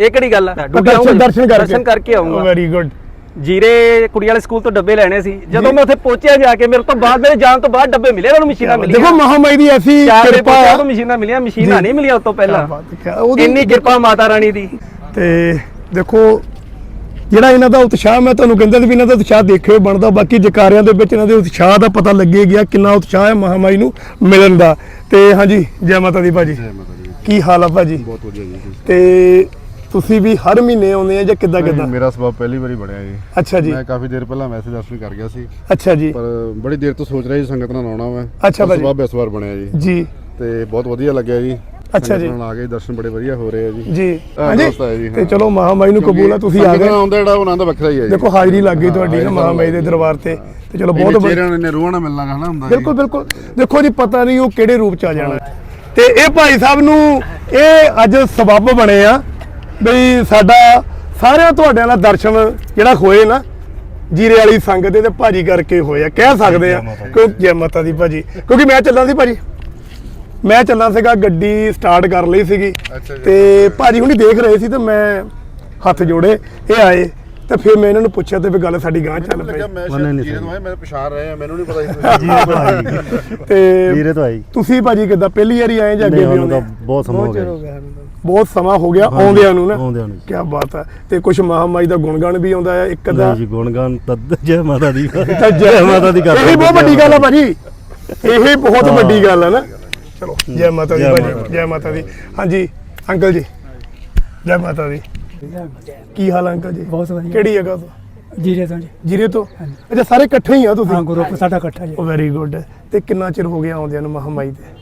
ਇਹ ਕਿਹੜੀ ਗੱਲ ਆ? ਦਰਸ਼ਨ ਕਰਕੇ ਦਰਸ਼ਨ ਕਰਕੇ ਆਉਂਗਾ। ਵੈਰੀ ਗੁੱਡ ਜੀਰੇ ਕੁੜੀ ਵਾਲੇ ਸਕੂਲ ਤੋਂ ਡੱਬੇ ਲੈਣੇ ਸੀ। ਜਦੋਂ ਮੈਂ ਉੱਥੇ ਪਹੁੰਚਿਆ ਜਾ ਕੇ ਮੇਰੇ ਤੋਂ ਬਾਅਦ ਮੇਰੇ ਜਾਣ ਤੋਂ ਬਾਅਦ ਡੱਬੇ ਮਿਲੇ ਉਹਨਾਂ ਨੂੰ ਮਸ਼ੀਨਾਂ ਮਿਲੀਆਂ। ਦੇਖੋ ਮਹਾਮਾਈ ਦੀ ਐਸੀ ਕਿਰਪਾ ਆ। ਤੋਂ ਮਸ਼ੀਨਾਂ ਮਿਲੀਆਂ ਮਸ਼ੀਨਾਂ ਨਹੀਂ ਮਿਲੀਆਂ ਉਸ ਤੋਂ ਪਹਿਲਾਂ ਇੰਨੀ ਕਿਰਪਾ ਮਾਤਾ ਰਾਣੀ ਦੀ। ਤੇ ਦੇਖੋ ਜਿਹੜਾ ਇਹਨਾਂ ਦਾ ਉਤਸ਼ਾਹ ਮੈਂ ਤੁਹਾਨੂੰ ਕਹਿੰਦਾ ਵੀ ਇਹਨਾਂ ਦਾ ਉਤਸ਼ਾਹ ਦੇਖਿਓ ਬਣਦਾ। ਬਾਕੀ ਜਕਾਰਿਆਂ ਦੇ ਵਿੱਚ ਇਹਨਾਂ ਦੇ ਉਤਸ਼ਾਹ ਦਾ ਪਤਾ ਲੱਗੇ ਗਿਆ ਕਿੰਨਾ ਉਤਸ਼ਾਹ ਹੈ ਮਹਾਮਾਈ ਨੂੰ ਮਿਲਣ ਦਾ। ਤੇ ਹਾਂਜੀ ਜੈ ਮਾਤਾ ਦੀ ਭਾਜੀ। ਕੀ ਹਾਲ ਆ ਭਾਜੀ? ਬਹੁਤ ਵਧੀਆ ਜੀ। ਤੇ ਤੁਸੀਂ ਵੀ ਹਰ ਮਹੀਨੇ ਆਉਂਦੇ ਆ ਜਾਂ ਕਿੱਦਾਂ ਕਿੱਦਾਂ? ਮੇਰਾ ਸਬਬ ਪਹਿਲੀ ਵਾਰੀ ਬਣਿਆ ਜੀ। ਅੱਛਾ ਜੀ। ਮੈਂ ਕਾਫੀ ਦੇਰ ਪਹਿਲਾਂ ਮੈਸੇਜ ਦਰਸ਼ਨ ਕਰ ਗਿਆ ਸੀ। ਅੱਛਾ ਜੀ। ਪਰ ਬੜੀ ਦੇਰ ਤੋਂ ਸੋਚ ਰਿਹਾ ਸੀ ਸੰਗਤ ਨਾਲ ਆਉਣਾ ਮੈਂ। ਅੱਛਾ ਭਾਜੀ। ਸਬਬ ਇਸ ਵਾਰ ਬਣਿਆ ਜੀ। ਜੀ। ਤੇ ਬਹੁਤ ਵਧੀਆ ਲੱਗਿਆ ਜੀ। ਅੱਛਾ ਜੀ। ਆ ਕੇ ਦਰਸ਼ਨ ਬੜੇ ਵਧੀਆ ਹੋ ਰਹੇ ਆ ਜੀ। ਜੀ। ਹਾਂਜੀ। ਤੇ। ਚਲੋ ਮਹਾਮਾਈ ਨੂੰ ਕਬੂਲ ਆ ਤੁਸੀਂ ਆ ਗਏ। ਆਉਂਦਾ ਜਿਹੜਾ ਉਹਨਾਂ ਦਾ ਵੱਖਰਾ ਹੀ ਹੈ ਜੀ। ਦੇਖੋ ਹਾਜ਼ਰੀ ਲੱਗ ਗਈ ਤੁਹਾਡੀ ਮਹਾਮਾਈ ਦੇ ਦਰਬਾਰ ਤੇ। ਤੇ ਚਲੋ ਬਹੁਤ ਚਿਹਰਿਆਂ ਨੇ ਨਾਲ ਮਿਲਣਾ ਹਨਾ ਹੁੰਦਾ ਬਿਲਕੁਲ ਬਿਲਕੁਲ। ਦੇਖੋ ਜੀ ਪਤਾ ਨਹੀਂ ਉਹ ਕਿਹੜੇ ਰੂਪ ਚ ਆ ਜਾਣਾ। ਤੇ ਇਹ ਭਾਈ ਸਾਹਿਬ ਨੂੰ ਇਹ ਅੱਜ ਸਬੱਬ ਬਣੇ ਆ। ਬਈ ਸਾਡਾ ਸਾਰਿਆਂ ਤੁਹਾਡਿਆਂ ਦਾ ਦਰਸ਼ਨ ਜਿਹੜਾ ਹੋਏ ਨਾ ਜੀਰੇ ਵਾਲੀ ਸੰਗਤ ਦੇ ਤੇ ਭਾਜੀ ਕਰਕੇ ਹੋਏ ਆ। ਕਹਿ ਸਕਦੇ ਆ ਕਿ ਜੈ ਮਾਤਾ ਦੀ ਭਾਜੀ। ਕਿਉਂਕਿ ਮੈਂ ਚੱਲਾਂ ਸੀ ਭਾਜੀ। ਮੈਂ ਚੱਲਾਂ ਸੀਗਾ ਗੱਡੀ ਸਟਾਰਟ ਕਰ ਲਈ ਸੀਗੀ। ਤੇ ਭਾਜੀ ਹੁਣੀ ਦੇਖ ਰਹੇ ਸੀ ਤੇ ਮੈਂ ਹੱਥ ਜੋੜੇ ਇਹ ਆਏ। ਤੇ ਫਿਰ ਮੈਂ ਇਹਨਾਂ ਨੂੰ ਪੁੱਛਿਆ ਤੇ ਵੀ ਗੱਲ ਸਾਡੀ ਗਾਂ ਚੱਲ ਪਈ। ਮੈਂ ਜੀਰੇ ਤੋਂ ਆਇਆ ਮੈਂ ਪਛਾਣ ਰਹੇ ਆ ਮੈਨੂੰ ਨਹੀਂ ਪਤਾ ਸੀ। [LAUGHS] ਤੇ ਵੀਰੇ ਤੋਂ ਆਈ ਤੁਸੀਂ ਭਾਜੀ ਕਿੱਦਾਂ ਪਹਿਲੀ ਵਾਰੀ ਆਏ ਜਾਂ ਅੱਗੇ ਵੀ ਆਉਂਦੇ ਬਹੁਤ ਸਮਾਂ ਹੋ ਗਿਆ ਬਹੁਤ ਸਮਾਂ ਹੋ ਗਿਆ ਆਉਂਦਿਆਂ ਨੂੰ ਨਾ। ਆਉਂਦਿਆਂ ਨੂੰ। ਕੀ ਬਾਤ ਹੈ ਤੇ ਕੁਝ ਮਹਾਮਾਈ ਦਾ ਗੁਣਗਾਨ ਵੀ ਆਉਂਦਾ ਹੈ ਇੱਕ ਦਾ ਨਹੀਂ ਜੀ ਗੁਣਗਾਨ ਤਦ ਜੈ ਮਾਤਾ ਦੀ ਤਾਂ ਜੈ ਮਾਤਾ ਦੀ ਕਰਦੇ ਇਹ ਬਹੁਤ ਵੱਡੀ ਗੱਲ ਹੈ ਭਾਜੀ। ਇਹ ਬਹੁਤ ਵੱਡੀ ਗੱਲ ਹੈ ਨਾ। ਚਲੋ ਜੈ ਮਾਤਾ ਦੀ ਜੈ ਭਾਜੀ ਮਾਤਾ ਜੈ ਮਾਤਾ ਦੀ। ਹਾਂਜੀ ਅੰਕਲ ਜੀ। ਜੈ ਮਾਤਾ ਦੀ। ਕੀ ਹਾਲ ਹੈ ਅੰਕਲ ਜੀ? ਬਹੁਤ ਵਧੀਆ। ਕਿਹੜੀ ਜਗ੍ਹਾ ਤੋਂ? ਜੀਰੇ ਤੋਂ ਜੀ। ਜੀਰੇ ਤੋਂ? ਅੱਛਾ ਸਾਰੇ ਇਕੱਠੇ ਹੀ ਆ ਤੁਸੀਂ? ਹਾਂ ਗਰੁੱਪ ਸਾਡਾ ਇਕੱਠਾ ਜੀ। ਵੈਰੀ ਗੁੱਡ ਤੇ ਕਿੰਨਾ ਚਿਰ ਹੋ ਗਿਆ ਆਉਂਦਿਆਂ ਨੂੰ ਮਹਾਮਾਈ ਦੇ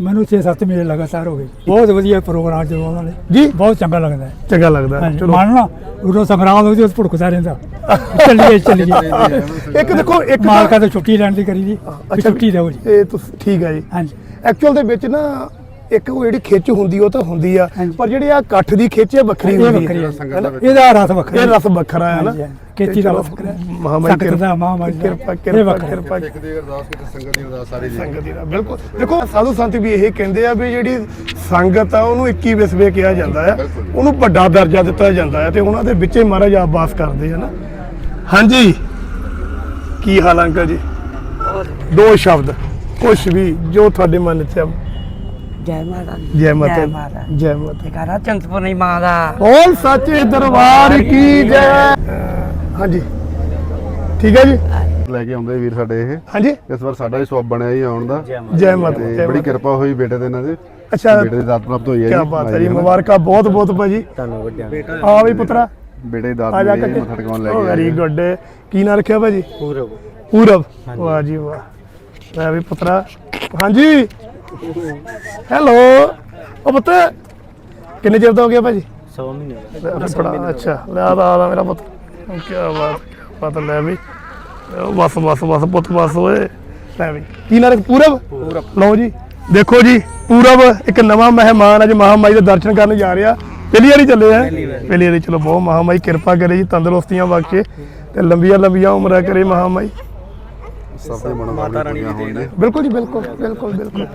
ਮੈਨੂੰ 6-7 ਮਹੀਨੇ ਲਗਾਤਾਰ ਹੋ ਗਏ। ਬਹੁਤ ਵਧੀਆ ਪ੍ਰੋਗਰਾਮ ਜਦੋਂ ਉਹਨਾਂ ਨੇ। ਜੀ? ਬਹੁਤ ਚੰਗਾ ਲੱਗਦਾ ਹੈ। ਚੰਗਾ ਲੱਗਦਾ ਹਾਂਜੀ ਚਲੋ। ਮਨ ਨਾ ਉਦੋਂ ਸੰਗਰਾਮ ਹੋ ਜੀ ਉਸ ਭੁੜਕਦਾ ਰਹਿੰਦਾ। ਚੱਲੀਏ ਚੱਲੀਏ। [LAUGHS] ਇੱਕ ਦੇਖੋ ਇੱਕ ਤਾਂ- ਮਾਲਕਾ ਤੋਂ ਛੁੱਟੀ ਲੈਣ ਦੀ ਕਰੀ ਜੀ ਵੀ ਛੁੱਟੀ ਦਿਓ ਜੀ। ਇਹ ਤੁਸੀਂ ਠੀਕ ਹੈ ਜੀ। ਹਾਂਜੀ। ਐਕਚੁਅਲ ਦੇ ਵਿੱਚ ਨਾ ਇੱਕ ਉਹ ਜਿਹੜੀ ਖਿੱਚ ਹੁੰਦੀ ਉਹ ਤਾਂ ਹੁੰਦੀ ਆ ਹਾਂਜੀ। ਪਰ ਜਿਹੜੀ ਆ ਇਕੱਠ ਦੀ ਖਿੱਚ ਹੈ ਵੱਖਰੀ ਇਹ ਹੁੰਦੀ ਵੱਖਰੀ ਹੈ। ਇਹਦਾ ਰਸ ਵੱਖਰਾ ਇਹ ਹੈ। ਰਸ ਵੱਖਰਾ ਹੈ ਨਾ ਹਾਂਜੀ, ਹਾਂਜੀ। ਖੇਤੀ ਦਾ ਵੱਖਰਾ ਹੈ। ਮਹਾਮਾਈ ਸੰਗਤ ਕਿਰਪਾ- ਦਾ, ਮਹਾਮਾਈ ਦਾ। ਕਿਰਪਾ ਇਹ ਕਿਰਪਾ ਵੱਖਰਾ ਹੈ। ਕਿਰਪਾ ਇੱਕ ਦੀ ਅਰਦਾਸ ਕਿਤੇ ਸੰਗਤ ਦੀ ਅਰਦਾਸ ਸਾਰੀ ਜੀ ਸੰਗਤ ਦੀ ਨਾ, ਬਿਲਕੁਲ ਦੇਖੋ ਸਾਧੂ ਸੰਤ ਵੀ ਇਹ ਕਹਿੰਦੇ ਆ ਵੀ ਜਿਹੜੀ ਸੰਗਤ ਆ ਉਹਨੂੰ 21 ਵਿਸਵੇ ਕਿਹਾ ਜਾਂਦਾ ਆ ਬਿਲਕੁਲ। ਉਹਨੂੰ ਵੱਡਾ ਦਰਜਾ ਦਿੱਤਾ ਜਾਂਦਾ ਆ ਤੇ ਉਹਨਾਂ ਦੇ ਵਿੱਚੇ ਮਹਾਰਾਜ ਆਪ ਵਾਸ ਕਰਦੇ ਆ ਨਾ ਹਾਂਜੀ ਕੀ ਹਾਲ ਆ ਅੰਕਲ ਜੀ ਦੋ ਸ਼ਬਦ ਕੁਛ ਵੀ ਜੋ ਤੁਹਾਡੇ ਮਨ 'ਚ ਆ ਜੈ ਮਾਤਾ ਦੀ। ਜੈ ਮਾਤਾ ਜੈ ਦੀ। ਮਾਤਾ ਜੈ ਮਾਤਾ। ਜੈਕਾਰਾ ਚੰਤਪੁਰਨੀ ਮਾਂ ਦਾ। ਬੋਲ ਸੱਚੇ ਦਰਬਾਰ ਕੀ ਜੈ। ਹਾਂਜੀ। ਠੀਕ ਹੈ ਜੀ? ਲੈ ਕੇ ਆਉਂਦੇ ਵੀਰ ਸਾਡੇ ਇਹ। ਹਾਂਜੀ। ਇਸ ਵਾਰ ਸਾਡਾ ਵੀ ਸਬਬ ਬਣਿਆ ਜੀ ਆਉਣ ਦਾ। ਜੈ ਮਾਤਾ ਜੈ ਬੜੀ ਕਿਰਪਾ ਹੋਈ ਬੇਟੇ ਦੇ ਇਹਨਾਂ ਦੇ ਅੱਛਾ। ਬੇਟੇ ਦੀ ਦਾਤ ਪ੍ਰਾਪਤ ਹੋਈ ਹੈ ਕੀ ਬਾਤ ਹੈ ਜੀ ਮੁਬਾਰਕਾਂ ਬਹੁਤ ਬਹੁਤ ਭਾਜੀ। ਆ ਵੀ ਪੁੱਤਰਾ। ਬੇਟੇ ਦੀ ਦਾਤ ਆ ਜਾ ਮਿਲੀ ਕੇ ਹੈ, ਮੱਥਾ ਟਿਕਾਉਣ ਲੈ ਕੇ ਵੈਰੀ ਗੁੱਡ ਕੀ ਨਾਂ ਰੱਖਿਆ ਭਾਜੀ? ਪੂਰਬ। ਪੂਰਬ। ਵਾਹ ਜੀ ਵਾਹ। ਲੈ ਵੀ ਪੁੱਤਰਾ। ਹਾਂਜੀ। ਹੈਲੋ ਉਹ ਪੁੱਤ ਕਿੰਨੇ ਚਿਰ ਦਾ ਹੋ ਗਿਆ ਭਾਜੀ? 100 ਮਹੀਨੇ ਬੜਾ ਅੱਛਾ ਲੈ ਆ ਆ ਆ ਮੇਰਾ ਪੁੱਤ। ਕੀ ਬਾਤ ਬਾਤ ਲੈ ਵੀ। ਬਸ ਬਸ ਬਸ ਪੁੱਤ ਬਸ ਓਏ। ਲੈ ਵੀ। ਕੀ ਨਾਂ ਰੱਖ ਪੂਰਬ? ਪੂਰਬ। ਲਓ ਜੀ ਦੇਖੋ ਜੀ ਪੂਰਬ ਇੱਕ ਨਵਾਂ ਮਹਿਮਾਨ ਅੱਜ ਮਹਾਮਾਈ ਦੇ ਦਰਸ਼ਨ ਕਰਨ ਜਾ ਰਿਹਾ। ਪਹਿਲੀ ਵਾਰੀ ਚੱਲੇ ਆ। ਪਹਿਲੀ ਵਾਰੀ। ਚਲੋ ਬਹੁਤ ਮਹਾਮਾਈ ਕਿਰਪਾ ਕਰੇ ਜੀ ਤੰਦਰੁਸਤੀਆਂ ਬਖਸ਼ੇ ਤੇ ਲੰਬੀਆਂ ਲੰਬੀਆਂ ਉਮਰਾਂ ਕਰੇ ਮਹਾਮਾਈ। ਸਭ ਦੇ ਮਨੋਂ ਮਾਤਾ ਰਾਣੀ ਦੀ ਦੇਣ ਬਿਲਕੁਲ ਜੀ ਬਿਲਕੁਲ ਬਿਲਕੁਲ ਬਿਲਕੁਲ।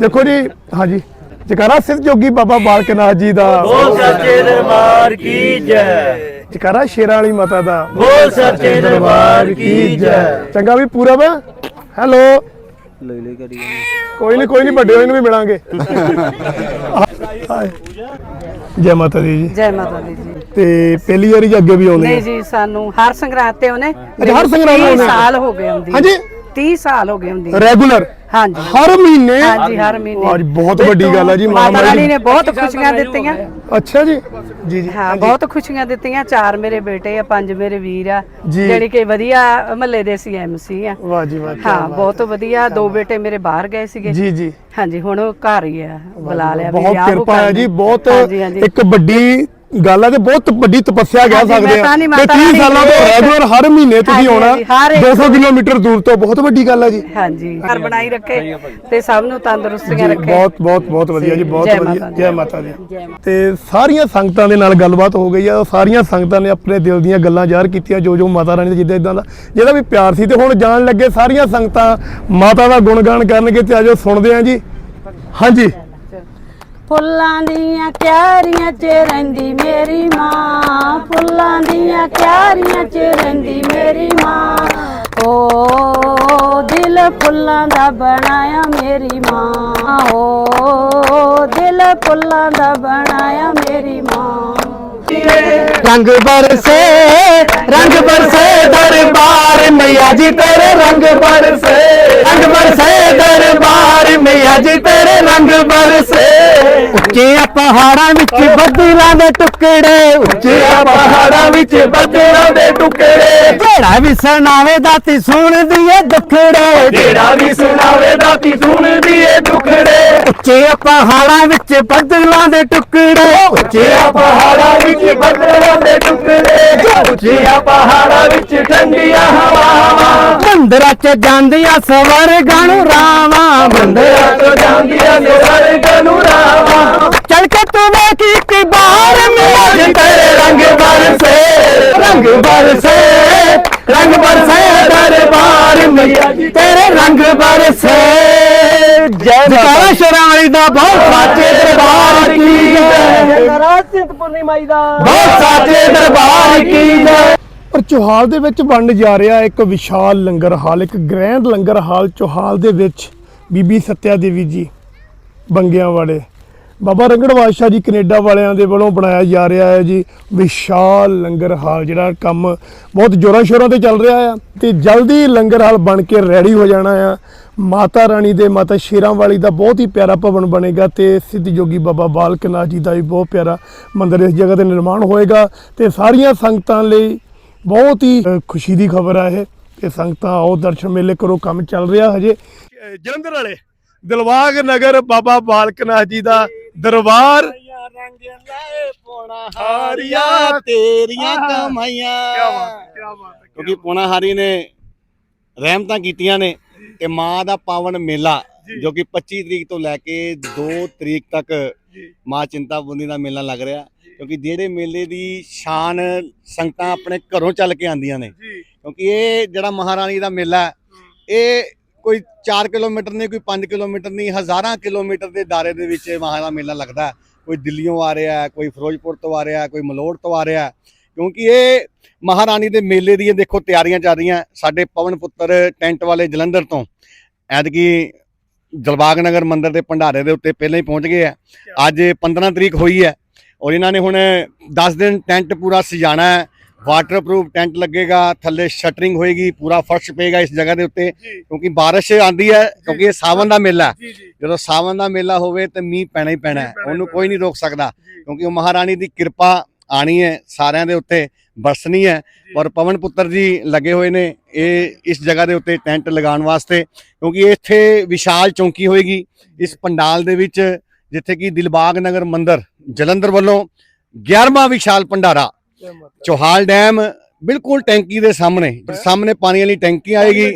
ਦੇਖੋ ਜੀ ਹਾਂਜੀ ਜਕਾਰਾ ਸਿੱਧ ਜੋਗੀ ਬਾਬਾ ਬਾਲਕ ਨਾਥ ਜੀ ਦਾ। ਬੋਲ ਸੱਚੇ ਦਰਬਾਰ ਕੀ ਜੈ। ਜਕਾਰਾ ਸ਼ੇਰਾਂ ਵਾਲੀ ਮਾਤਾ ਦਾ। ਬੋਲ ਸੱਚੇ ਦਰਬਾਰ ਕੀ ਜੈ। ਚੰਗਾ ਵੀ ਪੂਰਬ ਹੈਲੋ। ਲੈ ਲੈ ਕਰੀ ਕੋਈ ਨਹੀਂ ਕੋਈ ਨਹੀਂ ਵੱਡੇ ਹੋਏ ਨੂੰ ਵੀ ਮਿਲਾਂਗੇ। [LAUGHS] ਹਾਏ। ਜੈ ਮਾਤਾ ਦੀ ਜੀ। ਜੈ ਮਾਤਾ ਦੀ ਜੀ। ਤੇ ਪਹਿਲੀ ਵਾਰੀ ਜੀ ਅੱਗੇ ਵੀ ਆਉਂਦੇ ਨਹੀਂ ਆ? ਜੀ ਸਾਨੂੰ ਹਰ ਸੰਗਰਾਂਦ ਤੇ ਉਹਨੇ ਹਰ ਸੰਗਰਾਂਦ ਨੂੰ 30 ਆਉਂਦੇ ਆ? ਸਾਲ ਹੋ ਗਏ ਹੁੰਦੀ ਹਾਂਜੀ। 30 ਸਾਲ ਹੋ ਗਏ ਹੁੰਦੀ ਰੈਗੂਲਰ ਹਾਂਜੀ। ਹਰ ਮਹੀਨੇ? ਹਾਂਜੀ ਹਰ ਮਹੀਨੇ। ਅੱਜ ਬਹੁਤ ਵੱਡੀ ਗੱਲ ਹੈ ਜੀ ਮਾਤਾ ਰਾਣੀ। ਨੇ ਬਹੁਤ ਖੁਸ਼ੀਆਂ ਦਿੱਤੀਆਂ। ਅੱਛਾ ਜੀ। ਜੀ ਜੀ। ਹਾਂ ਬਹੁਤ ਖੁਸ਼ੀਆਂ ਦਿੱਤੀਆਂ। ਚਾਰ ਮੇਰੇ ਬੇਟੇ ਆ ਪੰਜ ਮੇਰੇ ਵੀਰ ਆ। ਜਿਹੜੀ ਕਿ ਵਧੀਆ ਮਹੱਲੇ ਦੇ ਸੀ ਐਮਸੀ ਆ। ਵਾਹ ਜੀ ਵਾਹ ਹਾਂ। ਬਹੁਤ ਵਧੀਆ। ਦੋ ਬੇਟੇ ਮੇਰੇ ਬਾਹਰ ਗਏ ਸੀਗੇ। ਜੀ ਜੀ। ਹਾਂਜੀ ਹੁਣ ਉਹ ਘਰ ਹੀ ਆ। ਬੁਲਾ ਲਿਆ ਵੀ ਬਹੁਤ ਕਿਰਪਾ ਹੈ। ਜੀ ਬਹੁਤ। ਇੱਕ ਵੱਡੀ ਗੱਲ ਹੈ ਤੇ ਬਹੁਤ ਵੱਡੀ ਤਪੱਸਿਆ ਕਹਿ ਸਕਦੇ ਆ। ਤਾਂ ਨਹੀਂ ਤੇ ਮਾਤਾ 30 ਰਾਣੀ ਸਾਲਾਂ ਤੋਂ ਰੈਗੂਲਰ ਹਰ ਮਹੀਨੇ ਤੁਸੀਂ ਆਉਣਾ ਹਾਂਜੀ, ਹਰ ਇੱਕ- 200 ਕਿਲੋਮੀਟਰ ਦੂਰ ਤੋਂ ਬਹੁਤ ਵੱਡੀ ਗੱਲ ਹੈ ਜੀ। ਹਾਂਜੀ ਘਰ ਬਣਾਈ ਰੱਖੇ ਤੇ ਸਭ ਨੂੰ ਤੰਦਰੁਸਤੀਆਂ ਰੱਖੇ। ਬਹੁਤ ਬਹੁਤ ਬਹੁਤ ਵਧੀਆ ਜੀ ਬਹੁਤ ਵਧੀਆ। ਜੈ ਮਾਤਾ ਦੀ। ਤੇ ਸਾਰੀਆਂ ਸੰਗਤਾਂ ਦੇ ਨਾਲ ਗੱਲਬਾਤ ਹੋ ਗਈ ਆ ਉਹ ਸਾਰੀਆਂ ਸੰਗਤਾਂ ਨੇ ਆਪਣੇ ਦਿਲ ਦੀਆਂ ਗੱਲਾਂ ਜ਼ਾਹਰ ਕੀਤੀਆਂ ਜੋ ਜੋ ਮਾਤਾ ਰਾਣੀ ਦਾ ਜਿੱਦਾਂ ਇਦਾਂ ਦਾ ਜਿਹਦਾ ਵੀ ਪਿਆਰ ਸੀ ਤੇ ਹੁਣ ਜਾਣ ਲੱਗੇ ਸਾਰੀਆਂ ਸੰਗਤਾਂ ਮਾਤਾ ਦਾ ਗੁਣਗਾਨ ਕਰਨਗੇ ਤੇ ਆਜੋ ਸੁਣਦੇ ਆਂ ਜੀ। ਹਾਂਜੀ। ਫੁੱਲਾਂ ਦੀਆਂ ਕਿਆਰੀਆਂ 'ਚ ਰਹਿੰਦੀ ਮੇਰੀ ਮਾਂ। ਫੁੱਲਾਂ ਦੀਆਂ ਕਿਆਰੀਆਂ 'ਚ ਰਹਿੰਦੀ ਮੇਰੀ ਮਾਂ। ਓ ਦਿਲ ਫੁੱਲਾਂ ਦਾ ਬਣਾਇਆ ਮੇਰੀ ਮਾਂ। ਓ ਦਿਲ ਫੁੱਲਾਂ ਦਾ ਬਣਾਇਆ ਮੇਰੀ ਮਾਂ। ਰੰਗ ਬਰਸੇ ਰੰਗ ਬਰਸੇ ਦਰਬਾਰ ਮਈਆ ਜੀ ਤੇਰੇ ਰੰਗ ਬਰਸੇ। ਰੰਗ ਬਰਸੇ ਦਰਬਾਰ ਮਈਆ ਜੀ ਤੇਰੇ ਰੰਗ ਬਰਸੇ। ਉੱਚੇ ਪਹਾੜਾਂ ਵਿੱਚ ਬੱਦਲਾਂ ਦੇ ਟੁਕੜੇ। ਉੱਚੇ ਪਹਾੜਾਂ ਵਿੱਚ ਬੱਦਲਾਂ ਦੇ ਟੁਕੜੇ। ਜਿਹੜਾ ਵੀ ਸੁਣਾਵੇ ਦਾਤੀ ਸੁਣਦੀ ਏ ਦੁਖੜੇ। ਜਿਹੜਾ ਵੀ ਸੁਣਾਵੇ ਦਾਤੀ ਸੁਣਦੀ ਏ ਦੁਖੜੇ। ਉੱਚੇ ਪਹਾੜਾਂ ਵਿੱਚ ਬੱਦਲਾਂ ਦੇ ਟੁਕੜੇ। ਉੱਚੇ ਪਹਾੜਾਂ ਵਿੱਚ ਬੱਦਲਾਂ ਦੇ ਟੁਕੜੇ। ਉੱਚੇ ਪਹਾੜਾਂ ਵਿੱਚ ਠੰਡੀਆਂ ਹਵਾਵਾਂ। ਮੰਦਰਾਂ 'ਚ ਜਾਂਦੀਆਂ ਸਵਰਗਾਂ ਨੂੰ ਰਾਵਾਂ। ਮੰਦਰਾਂ 'ਚ ਜਾਂਦੀਆਂ ਸਵਰਗਾਂ ਨੂੰ ਰਾਵਾਂ। ਚੱਲ ਕੇ ਤੂੰ ਵੇਖ ਇੱਕ ਬਾਰ ਮੇਰਾ ਤੇਰੇ ਰੰਗ ਬਰਸੇ ਰੰਗ ਬਰਸੇ ਰੰਗ ਬਰਸੇ ਦਰਬਾਰ ਮਈਆ ਤੇਰੇ ਰੰਗ ਬਰਸੇ। ਜੈ ਜਕਾਰਾ ਸ਼ਰਾਲੀ ਦਾ ਬਹੁਤ ਸਾਚੇ ਦਰਬਾਰ ਕੀ ਜੈ ਚਿੰਤਪੁਰਨੀ ਮਾਈ ਦਾ। ਬਹੁਤ ਸਾਚੇ ਦਰਬਾਰ ਕੀ ਜੈ ਪਰ ਚੋਹਾਲ ਦੇ ਵਿੱਚ ਬਣ ਜਾ ਰਿਹਾ ਇੱਕ ਵਿਸ਼ਾਲ ਲੰਗਰ ਹਾਲ ਇੱਕ ਗ੍ਰੈਂਡ ਲੰਗਰ ਹਾਲ ਚੋਹਾਲ ਦੇ ਵਿੱਚ ਬੀਬੀ ਸੱਤਿਆ ਦੇਵੀ ਜੀ ਬੰਗਿਆਂ ਵਾਲੇ। ਬਾਬਾ ਰੰਗੜ ਬਾਦਸ਼ਾਹ ਜੀ ਕੈਨੇਡਾ ਵਾਲਿਆਂ ਦੇ ਵੱਲੋਂ ਬਣਾਇਆ ਜਾ ਰਿਹਾ ਹੈ ਜੀ ਵਿਸ਼ਾਲ ਲੰਗਰ ਹਾਲ ਜਿਹੜਾ ਕੰਮ ਬਹੁਤ ਜ਼ੋਰਾਂ ਸ਼ੋਰਾਂ ਤੇ ਚੱਲ ਰਿਹਾ ਆ ਤੇ ਜਲਦੀ ਲੰਗਰ ਹਾਲ ਬਣ ਕੇ ਰੈਡੀ ਹੋ ਜਾਣਾ ਆ। ਮਾਤਾ ਰਾਣੀ ਦੇ ਮਾਤਾ ਸ਼ੇਰਾਂ ਵਾਲੀ ਦਾ ਬਹੁਤ ਹੀ ਪਿਆਰਾ ਭਵਨ ਬਣੇਗਾ ਤੇ ਸਿੱਧ ਜੋਗੀ ਬਾਬਾ ਬਾਲਕ ਨਾਥ ਜੀ ਦਾ ਵੀ ਬਹੁਤ ਪਿਆਰਾ ਮੰਦਿਰ ਇਸ ਜਗ੍ਹਾ ਤੇ ਨਿਰਮਾਣ ਹੋਏਗਾ ਤੇ ਸਾਰੀਆਂ ਸੰਗਤਾਂ ਲਈ ਬਹੁਤ ਹੀ ਖੁਸ਼ੀ ਦੀ ਖਬਰ ਆ ਇਹ। ਕਿ ਸੰਗਤਾਂ ਆਓ ਦਰਸ਼ਨ ਮੇਲੇ ਕਰੋ ਕੰਮ ਚੱਲ ਰਿਹਾ ਹਜੇ। ਜਲੰਧਰ ਵਾਲੇ ਦਿਲਬਾਗ ਨਗਰ ਬਾਬਾ ਬਾਲਕ ਨਾਥ ਜੀ ਦਾ ਦਰਬਾਰ। ਰੰਗ ਲਾਏ ਪੋਣਾ ਹਾਰੀਆਂ ਤੇਰੀਆਂ ਕਮਾਈਆਂ ਕਿਉਂਕਿ ਪੋਣਾਹਾਰੀ ਨੇ ਰਹਿਮਤਾਂ ਕੀਤੀਆਂ ਨੇ। ਤੇ ਮਾਂ ਦਾ ਪਾਵਨ ਮੇਲਾ ਜੋ ਕਿ 25 ਤਰੀਕ ਤੋਂ ਲੈ ਕੇ 2 ਤਰੀਕ ਤੱਕ ਮਾਂ ਚਿੰਤਾਪੁਰਨੀ ਦਾ ਮੇਲਾ ਲੱਗ ਰਿਹਾ ਕਿਉਂਕਿ ਜਿਹੜੇ ਮੇਲੇ ਦੀ ਸ਼ਾਨ ਸੰਗਤਾਂ ਆਪਣੇ ਘਰੋਂ ਚੱਲ ਕੇ ਆਂਦੀਆਂ ਨੇ ਕਿਉਂਕਿ ਇਹ ਜਿਹੜਾ ਮਹਾਰਾਣੀ ਦਾ ਮੇਲਾ ਹੈ, ਇਹ ਕੋਈ 4 ਕਿਲੋਮੀਟਰ ਨਹੀਂ ਕੋਈ 5 ਕਿਲੋਮੀਟਰ ਨਹੀਂ ਹਜ਼ਾਰਾਂ ਕਿਲੋਮੀਟਰ ਦੇ ਦਾਇਰੇ ਦੇ ਵਿੱਚ ਇਹ ਮਹਾਰਾਣਾ ਮੇਲਾ ਲੱਗਦਾ। ਕੋਈ ਦਿੱਲੀੋਂ ਆ ਰਿਹਾ ਕੋਈ ਫਿਰੋਜ਼ਪੁਰ ਤੋਂ ਆ ਰਿਹਾ ਕੋਈ ਮਲੋੜ ਤੋਂ ਆ ਰਿਹਾ। ਕਿਉਂਕਿ ਇਹ ਮਹਾਰਾਣੀ ਦੇ ਮੇਲੇ ਦੀਆਂ ਦੇਖੋ ਤਿਆਰੀਆਂ ਚੱਲ ਰਹੀਆਂ। ਸਾਡੇ ਪਵਨ ਪੁੱਤਰ ਟੈਂਟ ਵਾਲੇ ਜਲੰਧਰ ਤੋਂ ਐਤਕੀ ਦਿਲਬਾਗ ਨਗਰ ਮੰਦਿਰ ਦੇ ਭੰਡਾਰੇ ਦੇ ਉੱਤੇ ਪਹਿਲਾਂ ਹੀ ਪਹੁੰਚ ਗਏ ਆ। ਅੱਜ 15 ਤਰੀਕ ਹੋਈ ਹੈ ਔਰ ਇਹਨਾਂ ਨੇ ਹੁਣ 10 ਦਿਨ ਟੈਂਟ ਪੂਰਾ ਸਜਾਣਾ ਹੈ। ਵਾਟਰਪ੍ਰੂਫ ਟੈਂਟ ਲੱਗੇਗਾ ਥੱਲੇ ਸ਼ਟਰਿੰਗ ਹੋਏਗੀ ਪੂਰਾ ਫਰਸ਼ ਪਏਗਾ ਇਸ ਜਗ੍ਹਾ ਦੇ ਉੱਤੇ। ਕਿਉਂਕਿ ਬਾਰਿਸ਼ ਆਂਦੀ ਹੈ ਕਿਉਂਕਿ ਇਹ ਸਾਵਨ ਦਾ ਮੇਲਾ ਹੈ। ਜਦੋਂ ਸਾਵਨ ਦਾ ਮੇਲਾ ਹੋਵੇ ਤੇ ਮੀਂਹ ਪੈਣਾ ਹੀ ਪੈਣਾ ਉਹਨੂੰ ਕੋਈ ਨਹੀਂ ਰੋਕ ਸਕਦਾ। ਕਿਉਂਕਿ ਉਹ ਮਹਾਰਾਣੀ ਦੀ ਕਿਰਪਾ ਆਣੀ ਹੈ ਸਾਰਿਆਂ ਦੇ ਉੱਤੇ ਬਰਸਣੀ ਹੈ ਔਰ ਪਵਨ ਪੁੱਤਰ ਜੀ ਲੱਗੇ ਹੋਏ ਨੇ ਇਹ ਇਸ ਜਗ੍ਹਾ ਦੇ ਉੱਤੇ ਟੈਂਟ ਲਗਾਉਣ ਵਾਸਤੇ ਕਿਉਂਕਿ ਇੱਥੇ ਵਿਸ਼ਾਲ ਚੌਂਕੀ ਹੋਏਗੀ। ਇਸ ਪੰਡਾਲ ਦੇ ਵਿੱਚ ਜਿੱਥੇ ਕਿ ਦਿਲਬਾਗ ਨਗਰ ਮੰਦਿਰ ਜਲੰਧਰ ਵੱਲੋਂ 11ਵਾਂ ਵਿਸ਼ਾਲ ਭੰਡਾਰਾ ਚੋਹਾਲ ਡੈਮ ਬਿਲਕੁਲ ਟੈਂਕੀ ਦੇ ਸਾਹਮਣੇ ਸਾਹਮਣੇ ਪਾਣੀ ਵਾਲੀ ਟੈਂਕੀ ਆਏਗੀ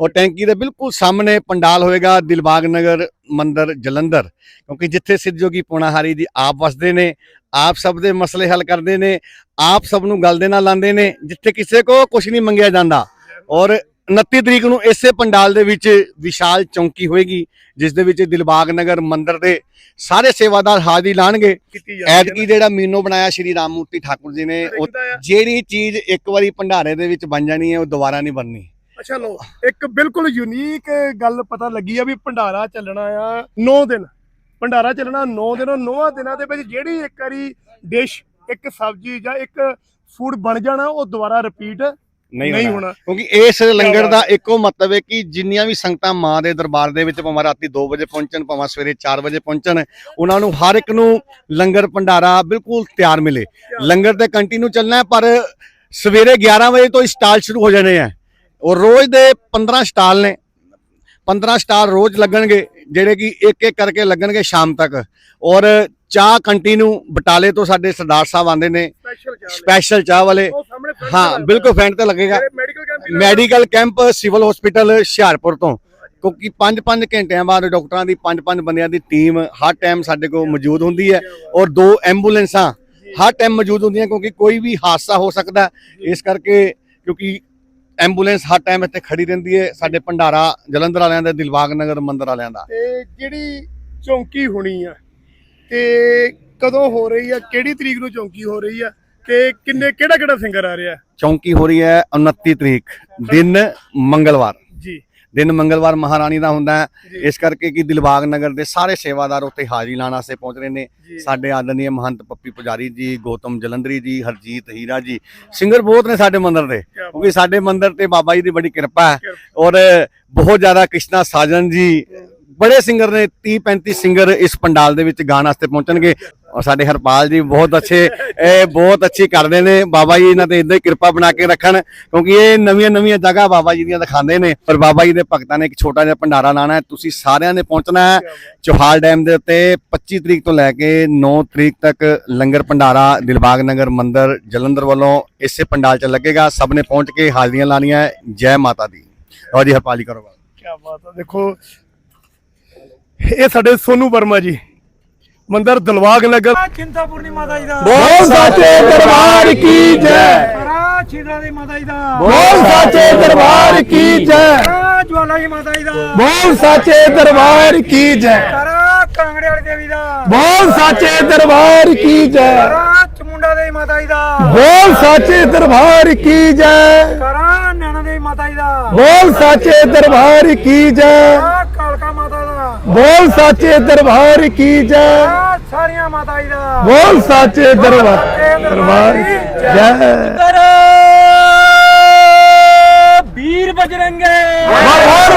ਔਰ ਟੈਂਕੀ ਦੇ ਬਿਲਕੁਲ ਸਾਹਮਣੇ ਪੰਡਾਲ ਹੋਏਗਾ ਦਿਲਬਾਗ ਨਗਰ ਮੰਦਿਰ ਜਲੰਧਰ ਕਿਉਂਕਿ ਜਿੱਥੇ ਸਿੱਧ ਜੋਗੀ ਪੋਣਾਹਾਰੀ ਜੀ ਆਪ ਵਸਦੇ ਨੇ ਆਪ ਸਭ ਦੇ ਮਸਲੇ ਹੱਲ ਕਰਦੇ ਨੇ ਆਪ ਸਭ ਨੂੰ ਗੱਲ ਦੇ ਨਾਲ ਲਾਉਂਦੇ ਨੇ ਜਿੱਥੇ ਕਿਸੇ ਕੋ ਕੁਝ ਨਹੀਂ ਮੰਗਿਆ ਜਾਂਦਾ। ਔਰ 29 ਤਰੀਕ ਨੂੰ ਇਸੇ ਪੰਡਾਲ ਦੇ ਵਿੱਚ ਵਿਸ਼ਾਲ ਚੌਂਕੀ ਹੋਏਗੀ ਜਿਸ ਦੇ ਵਿੱਚ ਦਿਲਬਾਗ ਨਗਰ ਮੰਦਿਰ ਦੇ ਸਾਰੇ ਸੇਵਾਦਾਰ ਹਾਜ਼ਰੀ ਲਾਣਗੇ। ਐਤਕੀ ਜਿਹੜਾ ਮੀਨੋ ਬਣਾਇਆ ਸ਼੍ਰੀ ਰਾਮ ਮੂਰਤੀ ਠਾਕੁਰ ਜੀ ਨੇ ਉਹ ਜਿਹੜੀ ਚੀਜ਼ ਇੱਕ ਵਾਰੀ ਭੰਡਾਰੇ ਦੇ ਵਿੱਚ ਬਣ ਜਾਣੀ ਹੈ ਉਹ ਦੁਬਾਰਾ ਨਹੀਂ ਬਣਨੀ। ਅੱਛਾ ਲੋ ਇੱਕ ਬਿਲਕੁਲ ਯੂਨੀਕ ਗੱਲ ਪਤਾ ਲੱਗੀ ਆ ਵੀ ਭੰਡਾਰਾ ਚੱਲਣਾ ਆ 9 ਦਿਨ। ਭੰਡਾਰਾ ਚੱਲਣਾ 9 ਦਿਨ 9 ਦਿਨਾਂ ਦੇ ਵਿੱਚ ਜਿਹੜੀ ਇੱਕ ਵਾਰੀ ਡਿਸ਼ ਇੱਕ ਸਬਜ਼ੀ ਜਾਂ ਇੱਕ ਫੂਡ ਬਣ ਜਾਣਾ ਉਹ ਦੁਬਾਰਾ ਰਿਪੀਟ ਨਹੀਂ ਹੋਣਾ। ਕਿਉਂਕਿ ਇਸ ਲੰਗਰ ਦਾ ਇੱਕੋ ਮਤਲਬ ਹੈ ਕਿ ਜਿੰਨੀਆਂ ਵੀ ਸੰਗਤਾਂ ਮਾਂ ਦੇ ਦਰਬਾਰ ਦੇ ਵਿੱਚ ਭਾਵੇਂ ਰਾਤੀ 2 ਵਜੇ ਪਹੁੰਚਣ ਭਾਵੇਂ ਸਵੇਰੇ 4 ਵਜੇ ਪਹੁੰਚਣ ਉਹਨਾਂ ਨੂੰ ਹਰ ਇੱਕ ਨੂੰ ਲੰਗਰ ਭੰਡਾਰਾ ਬਿਲਕੁਲ ਤਿਆਰ ਮਿਲੇ। ਲੰਗਰ ਤੇ ਕੰਟੀਨਿਊ ਚੱਲਣਾ ਹੈ ਪਰ ਸਵੇਰੇ 11 ਵਜੇ ਤੋਂ ਸਟਾਲ ਸ਼ੁਰੂ ਹੋ ਜਾਣੇ ਆ। ਔਰ ਰੋਜ਼ ਦੇ 15 ਸਟਾਲ ਨੇ। 15 ਸਟਾਲ ਰੋਜ਼ ਲੱਗਣਗੇ ਜਿਹੜੇ ਕਿ ਇੱਕ ਇੱਕ ਕਰਕੇ ਲੱਗਣਗੇ ਸ਼ਾਮ ਤੱਕ। ਔਰ ਚਾਹ ਕੰਟੀਨਿਊ ਬਟਾਲੇ ਤੋਂ ਸਾਡੇ ਸਰਦਾਰ ਸਾਹਿਬ ਆਉਂਦੇ ਨੇ। ਸਪੈਸ਼ਲ ਚਾਹ ਵਾਲੇ। ਹਾਂ ਬਿਲਕੁਲ ਫੈਂਟ ਤੇ ਲੱਗੇਗਾ। Medical camp medical camp civil hospital Hoshiarpur ਤੋਂ। ਕਿਉਂਕਿ 5-5 ਘੰਟਿਆਂ ਬਾਅਦ ਡਾਕਟਰਾਂ ਦੀ 5-5 ਬੰਦਿਆਂ ਦੀ ਟੀਮ ਹਰ ਟਾਈਮ ਸਾਡੇ ਕੋਲ ਮੌਜੂਦ ਹੁੰਦੀ ਹੈ। ਔਰ ਦੋ ਐਂਬੂਲੈਂਸਾਂ ਹਰ ਟਾਈਮ ਮੌਜੂਦ ਹੁੰਦੀਆਂ ਕਿਉਂਕਿ ਕੋਈ ਵੀ ਹਾਦਸਾ ਹੋ ਸਕਦਾ। ਇਸ ਕਰਕੇ ਕਿਉਂਕਿ ਐਂਬੂਲੈਂਸ ਹਰ ਟਾਈਮ ਇੱਥੇ ਖੜੀ ਰਹਿੰਦੀ ਹੈ ਸਾਡੇ ਭੰਡਾਰਾ ਜਲੰਧਰ ਵਾਲਿਆਂ ਦਾ ਦਿਲਬਾਗ ਨਗਰ ਮੰਦਿਰ ਵਾਲਿਆਂ ਦਾ। ਤੇ ਜਿਹੜੀ ਚੌਂਕੀ ਹੋਣੀ ਆ ਤੇ ਕਦੋਂ ਹੋ ਰਹੀ ਆ? ਕਿਹੜੀ ਤਰੀਕ ਨੂੰ ਚੌਂਕੀ ਹੋ ਰਹੀ ਆ? ਤੇ ਕਿੰਨੇ ਕਿਹੜਾ ਕਿਹੜਾ ਸਿੰਗਰ ਆ ਰਿਹਾ? ਚੌਂਕੀ ਹੋ ਰਹੀ ਹੈ 29 ਤਰੀਕ ਦਿਨ ਮੰਗਲਵਾਰ। ਜੀ। ਦਿਨ ਮੰਗਲਵਾਰ ਮਹਾਰਾਣੀ ਦਾ ਹੁੰਦਾ ਹੈ। ਇਸ ਕਰਕੇ ਕਿ ਦਿਲਬਾਗ ਨਗਰ ਦੇ ਸਾਰੇ ਸੇਵਾਦਾਰ ਉੱਥੇ ਹਾਜ਼ਰੀ ਲਾਉਣ ਵਾਸਤੇ ਪਹੁੰਚ ਰਹੇ ਨੇ। ਸਾਡੇ ਆਦਰਨੀय ਮਹੰਤ ਪੱਪੀ ਪੁਜਾਰੀ ਜੀ ਗੌਤਮ ਜਲੰਧਰੀ ਜੀ ਹਰਜੀਤ ਹੀਰਾ ਜੀ ਸਿੰਗਰ ਬਹੁਤ ਨੇ ਸਾਡੇ ਮੰਦਿਰ ਦੇ। ਕਿਉਂਕਿ ਸਾਡੇ ਮੰਦਿਰ ਤੇ ਬਾਬਾ ਜੀ ਦੀ ਬੜੀ ਕਿਰਪਾ ਹੈ। ਔਰ ਬਹੁਤ ਜ਼ਿਆਦਾ ਕ੍ਰਿਸ਼ਨਾ ਸਾਜਨ ਜੀ ਬੜੇ ਸਿੰਗਰ ਨੇ 30 35 ਸਿੰਗਰ ਇਸ ਪੰਡਾਲ ਦੇ ਵਿੱਚ ਗਾਣ ਵਾਸਤੇ ਪਹੁੰਚਣਗੇ। ਔਰ ਸਾਡੇ ਹਰਪਾਲ ਜੀ ਬਹੁਤ ਅੱਛੇ, ਇਹ ਬਹੁਤ ਅੱਛੀ ਕਰਦੇ ਨੇ। ਬਾਬਾ ਜੀ ਇਹਨਾਂ ਤੇ ਇਦਾਂ ਹੀ ਕਿਰਪਾ ਬਣਾ ਕੇ ਰੱਖਣ, ਕਿਉਂਕਿ ਇਹ ਨਵੀਆਂ ਨਵੀਆਂ ਜਗ੍ਹਾ ਬਾਬਾ ਜੀ ਦੀਆਂ ਦਿਖਾਉਂਦੇ ਨੇ। ਪਰ ਬਾਬਾ ਜੀ ਦੇ ਭਗਤਾਂ ਨੇ ਇੱਕ ਛੋਟਾ ਜਿਹਾ ਭੰਡਾਰਾ ਲਾਣਾ ਹੈ। ਤੁਸੀਂ ਸਾਰਿਆਂ ਨੇ ਪਹੁੰਚਣਾ ਹੈ ਚੋਹਾਲ ਡੈਮ ਦੇ ਉੱਤੇ। 25 ਤਰੀਕ ਤੋਂ ਲੈ ਕੇ 9 ਤਰੀਕ ਤੱਕ ਲੰਗਰ ਭੰਡਾਰਾ, ਦਿਲਬਾਗ ਨਗਰ ਮੰਦਿਰ, ਜਲੰਧਰ ਵੱਲੋਂ ਇਸੇ ਪੰਡਾਲ 'ਚ ਲੱਗੇਗਾ। ਸਭ ਨੇ ਪਹੁੰਚ ਕੇ ਹਾਜ਼ਰੀਆਂ ਲਾਣੀਆਂ ਜੈ ਮਾਤਾ ਦੀ। ਔਰ ਜੀ, ਹਰਪਾਲ ਜੀ ਕਰੋ ਕੀ ਬਾਤ ਆ ਦੇਖੋ ਇਹ ਸਾਡੇ ਸੋਨੂ ਵਰਮਾ ਜੀ ਮੰਦਰ ਦਲਵਾਗ ਨਗਰ। ਚਿੰਤਾਪੁਰਨੀ ਮਾਤਾ ਜੀ ਦਾ। ਬੋਲ ਸਾਚੇ ਦਰਬਾਰ ਕੀ ਜੈ। ਕਰਾ ਛਿਦਰਾ ਦੀ ਮਾਤਾ ਜੀ ਦਾ। ਬੋਲ ਸਾਚੇ ਦਰਬਾਰ ਕੀ ਜੈ। ਕਰਾ ਜਵਾਲਾ ਜੀ ਮਾਤਾ ਜੀ ਦਾ। ਬੋਲ ਸਾਚੇ ਦਰਬਾਰ ਕੀ ਜੈ। ਕਰਾ ਕਾਂਗੜੇ ਵਾਲੀ ਦੇਵੀ ਦਾ। ਬੋਲ ਸਾਚੇ ਦਰਬਾਰ ਕੀ ਜੈ। ਕਰਾ ਚਮੁੰਡਾ ਦੇਵੀ ਮਾਤਾ ਜੀ ਦਾ। ਬੋਲ ਸਾਚੇ ਦਰਬਾਰ ਕੀ ਜੈ। ਕਰਾ ਨੈਣਾ ਦੇਵੀ ਮਾਤਾ ਜੀ ਦਾ। ਬੋਲ ਸਾਚੇ ਦਰਬਾਰ ਕੀ ਜੈ। ਦਾ ਬੋਲ ਸਾਚੇ ਦਰਬਾਰ ਕੀ ਜੈ। ਸਾਰੀਆਂ ਮਾਤਾ ਜੀ ਦਾ। ਬੋਲ ਸਾਚੇ ਦਰਬਾਰ ਦਰਬਾਰ ਜੈ। ਵੀਰ ਬਜਰੰਗੇ। ਹਰ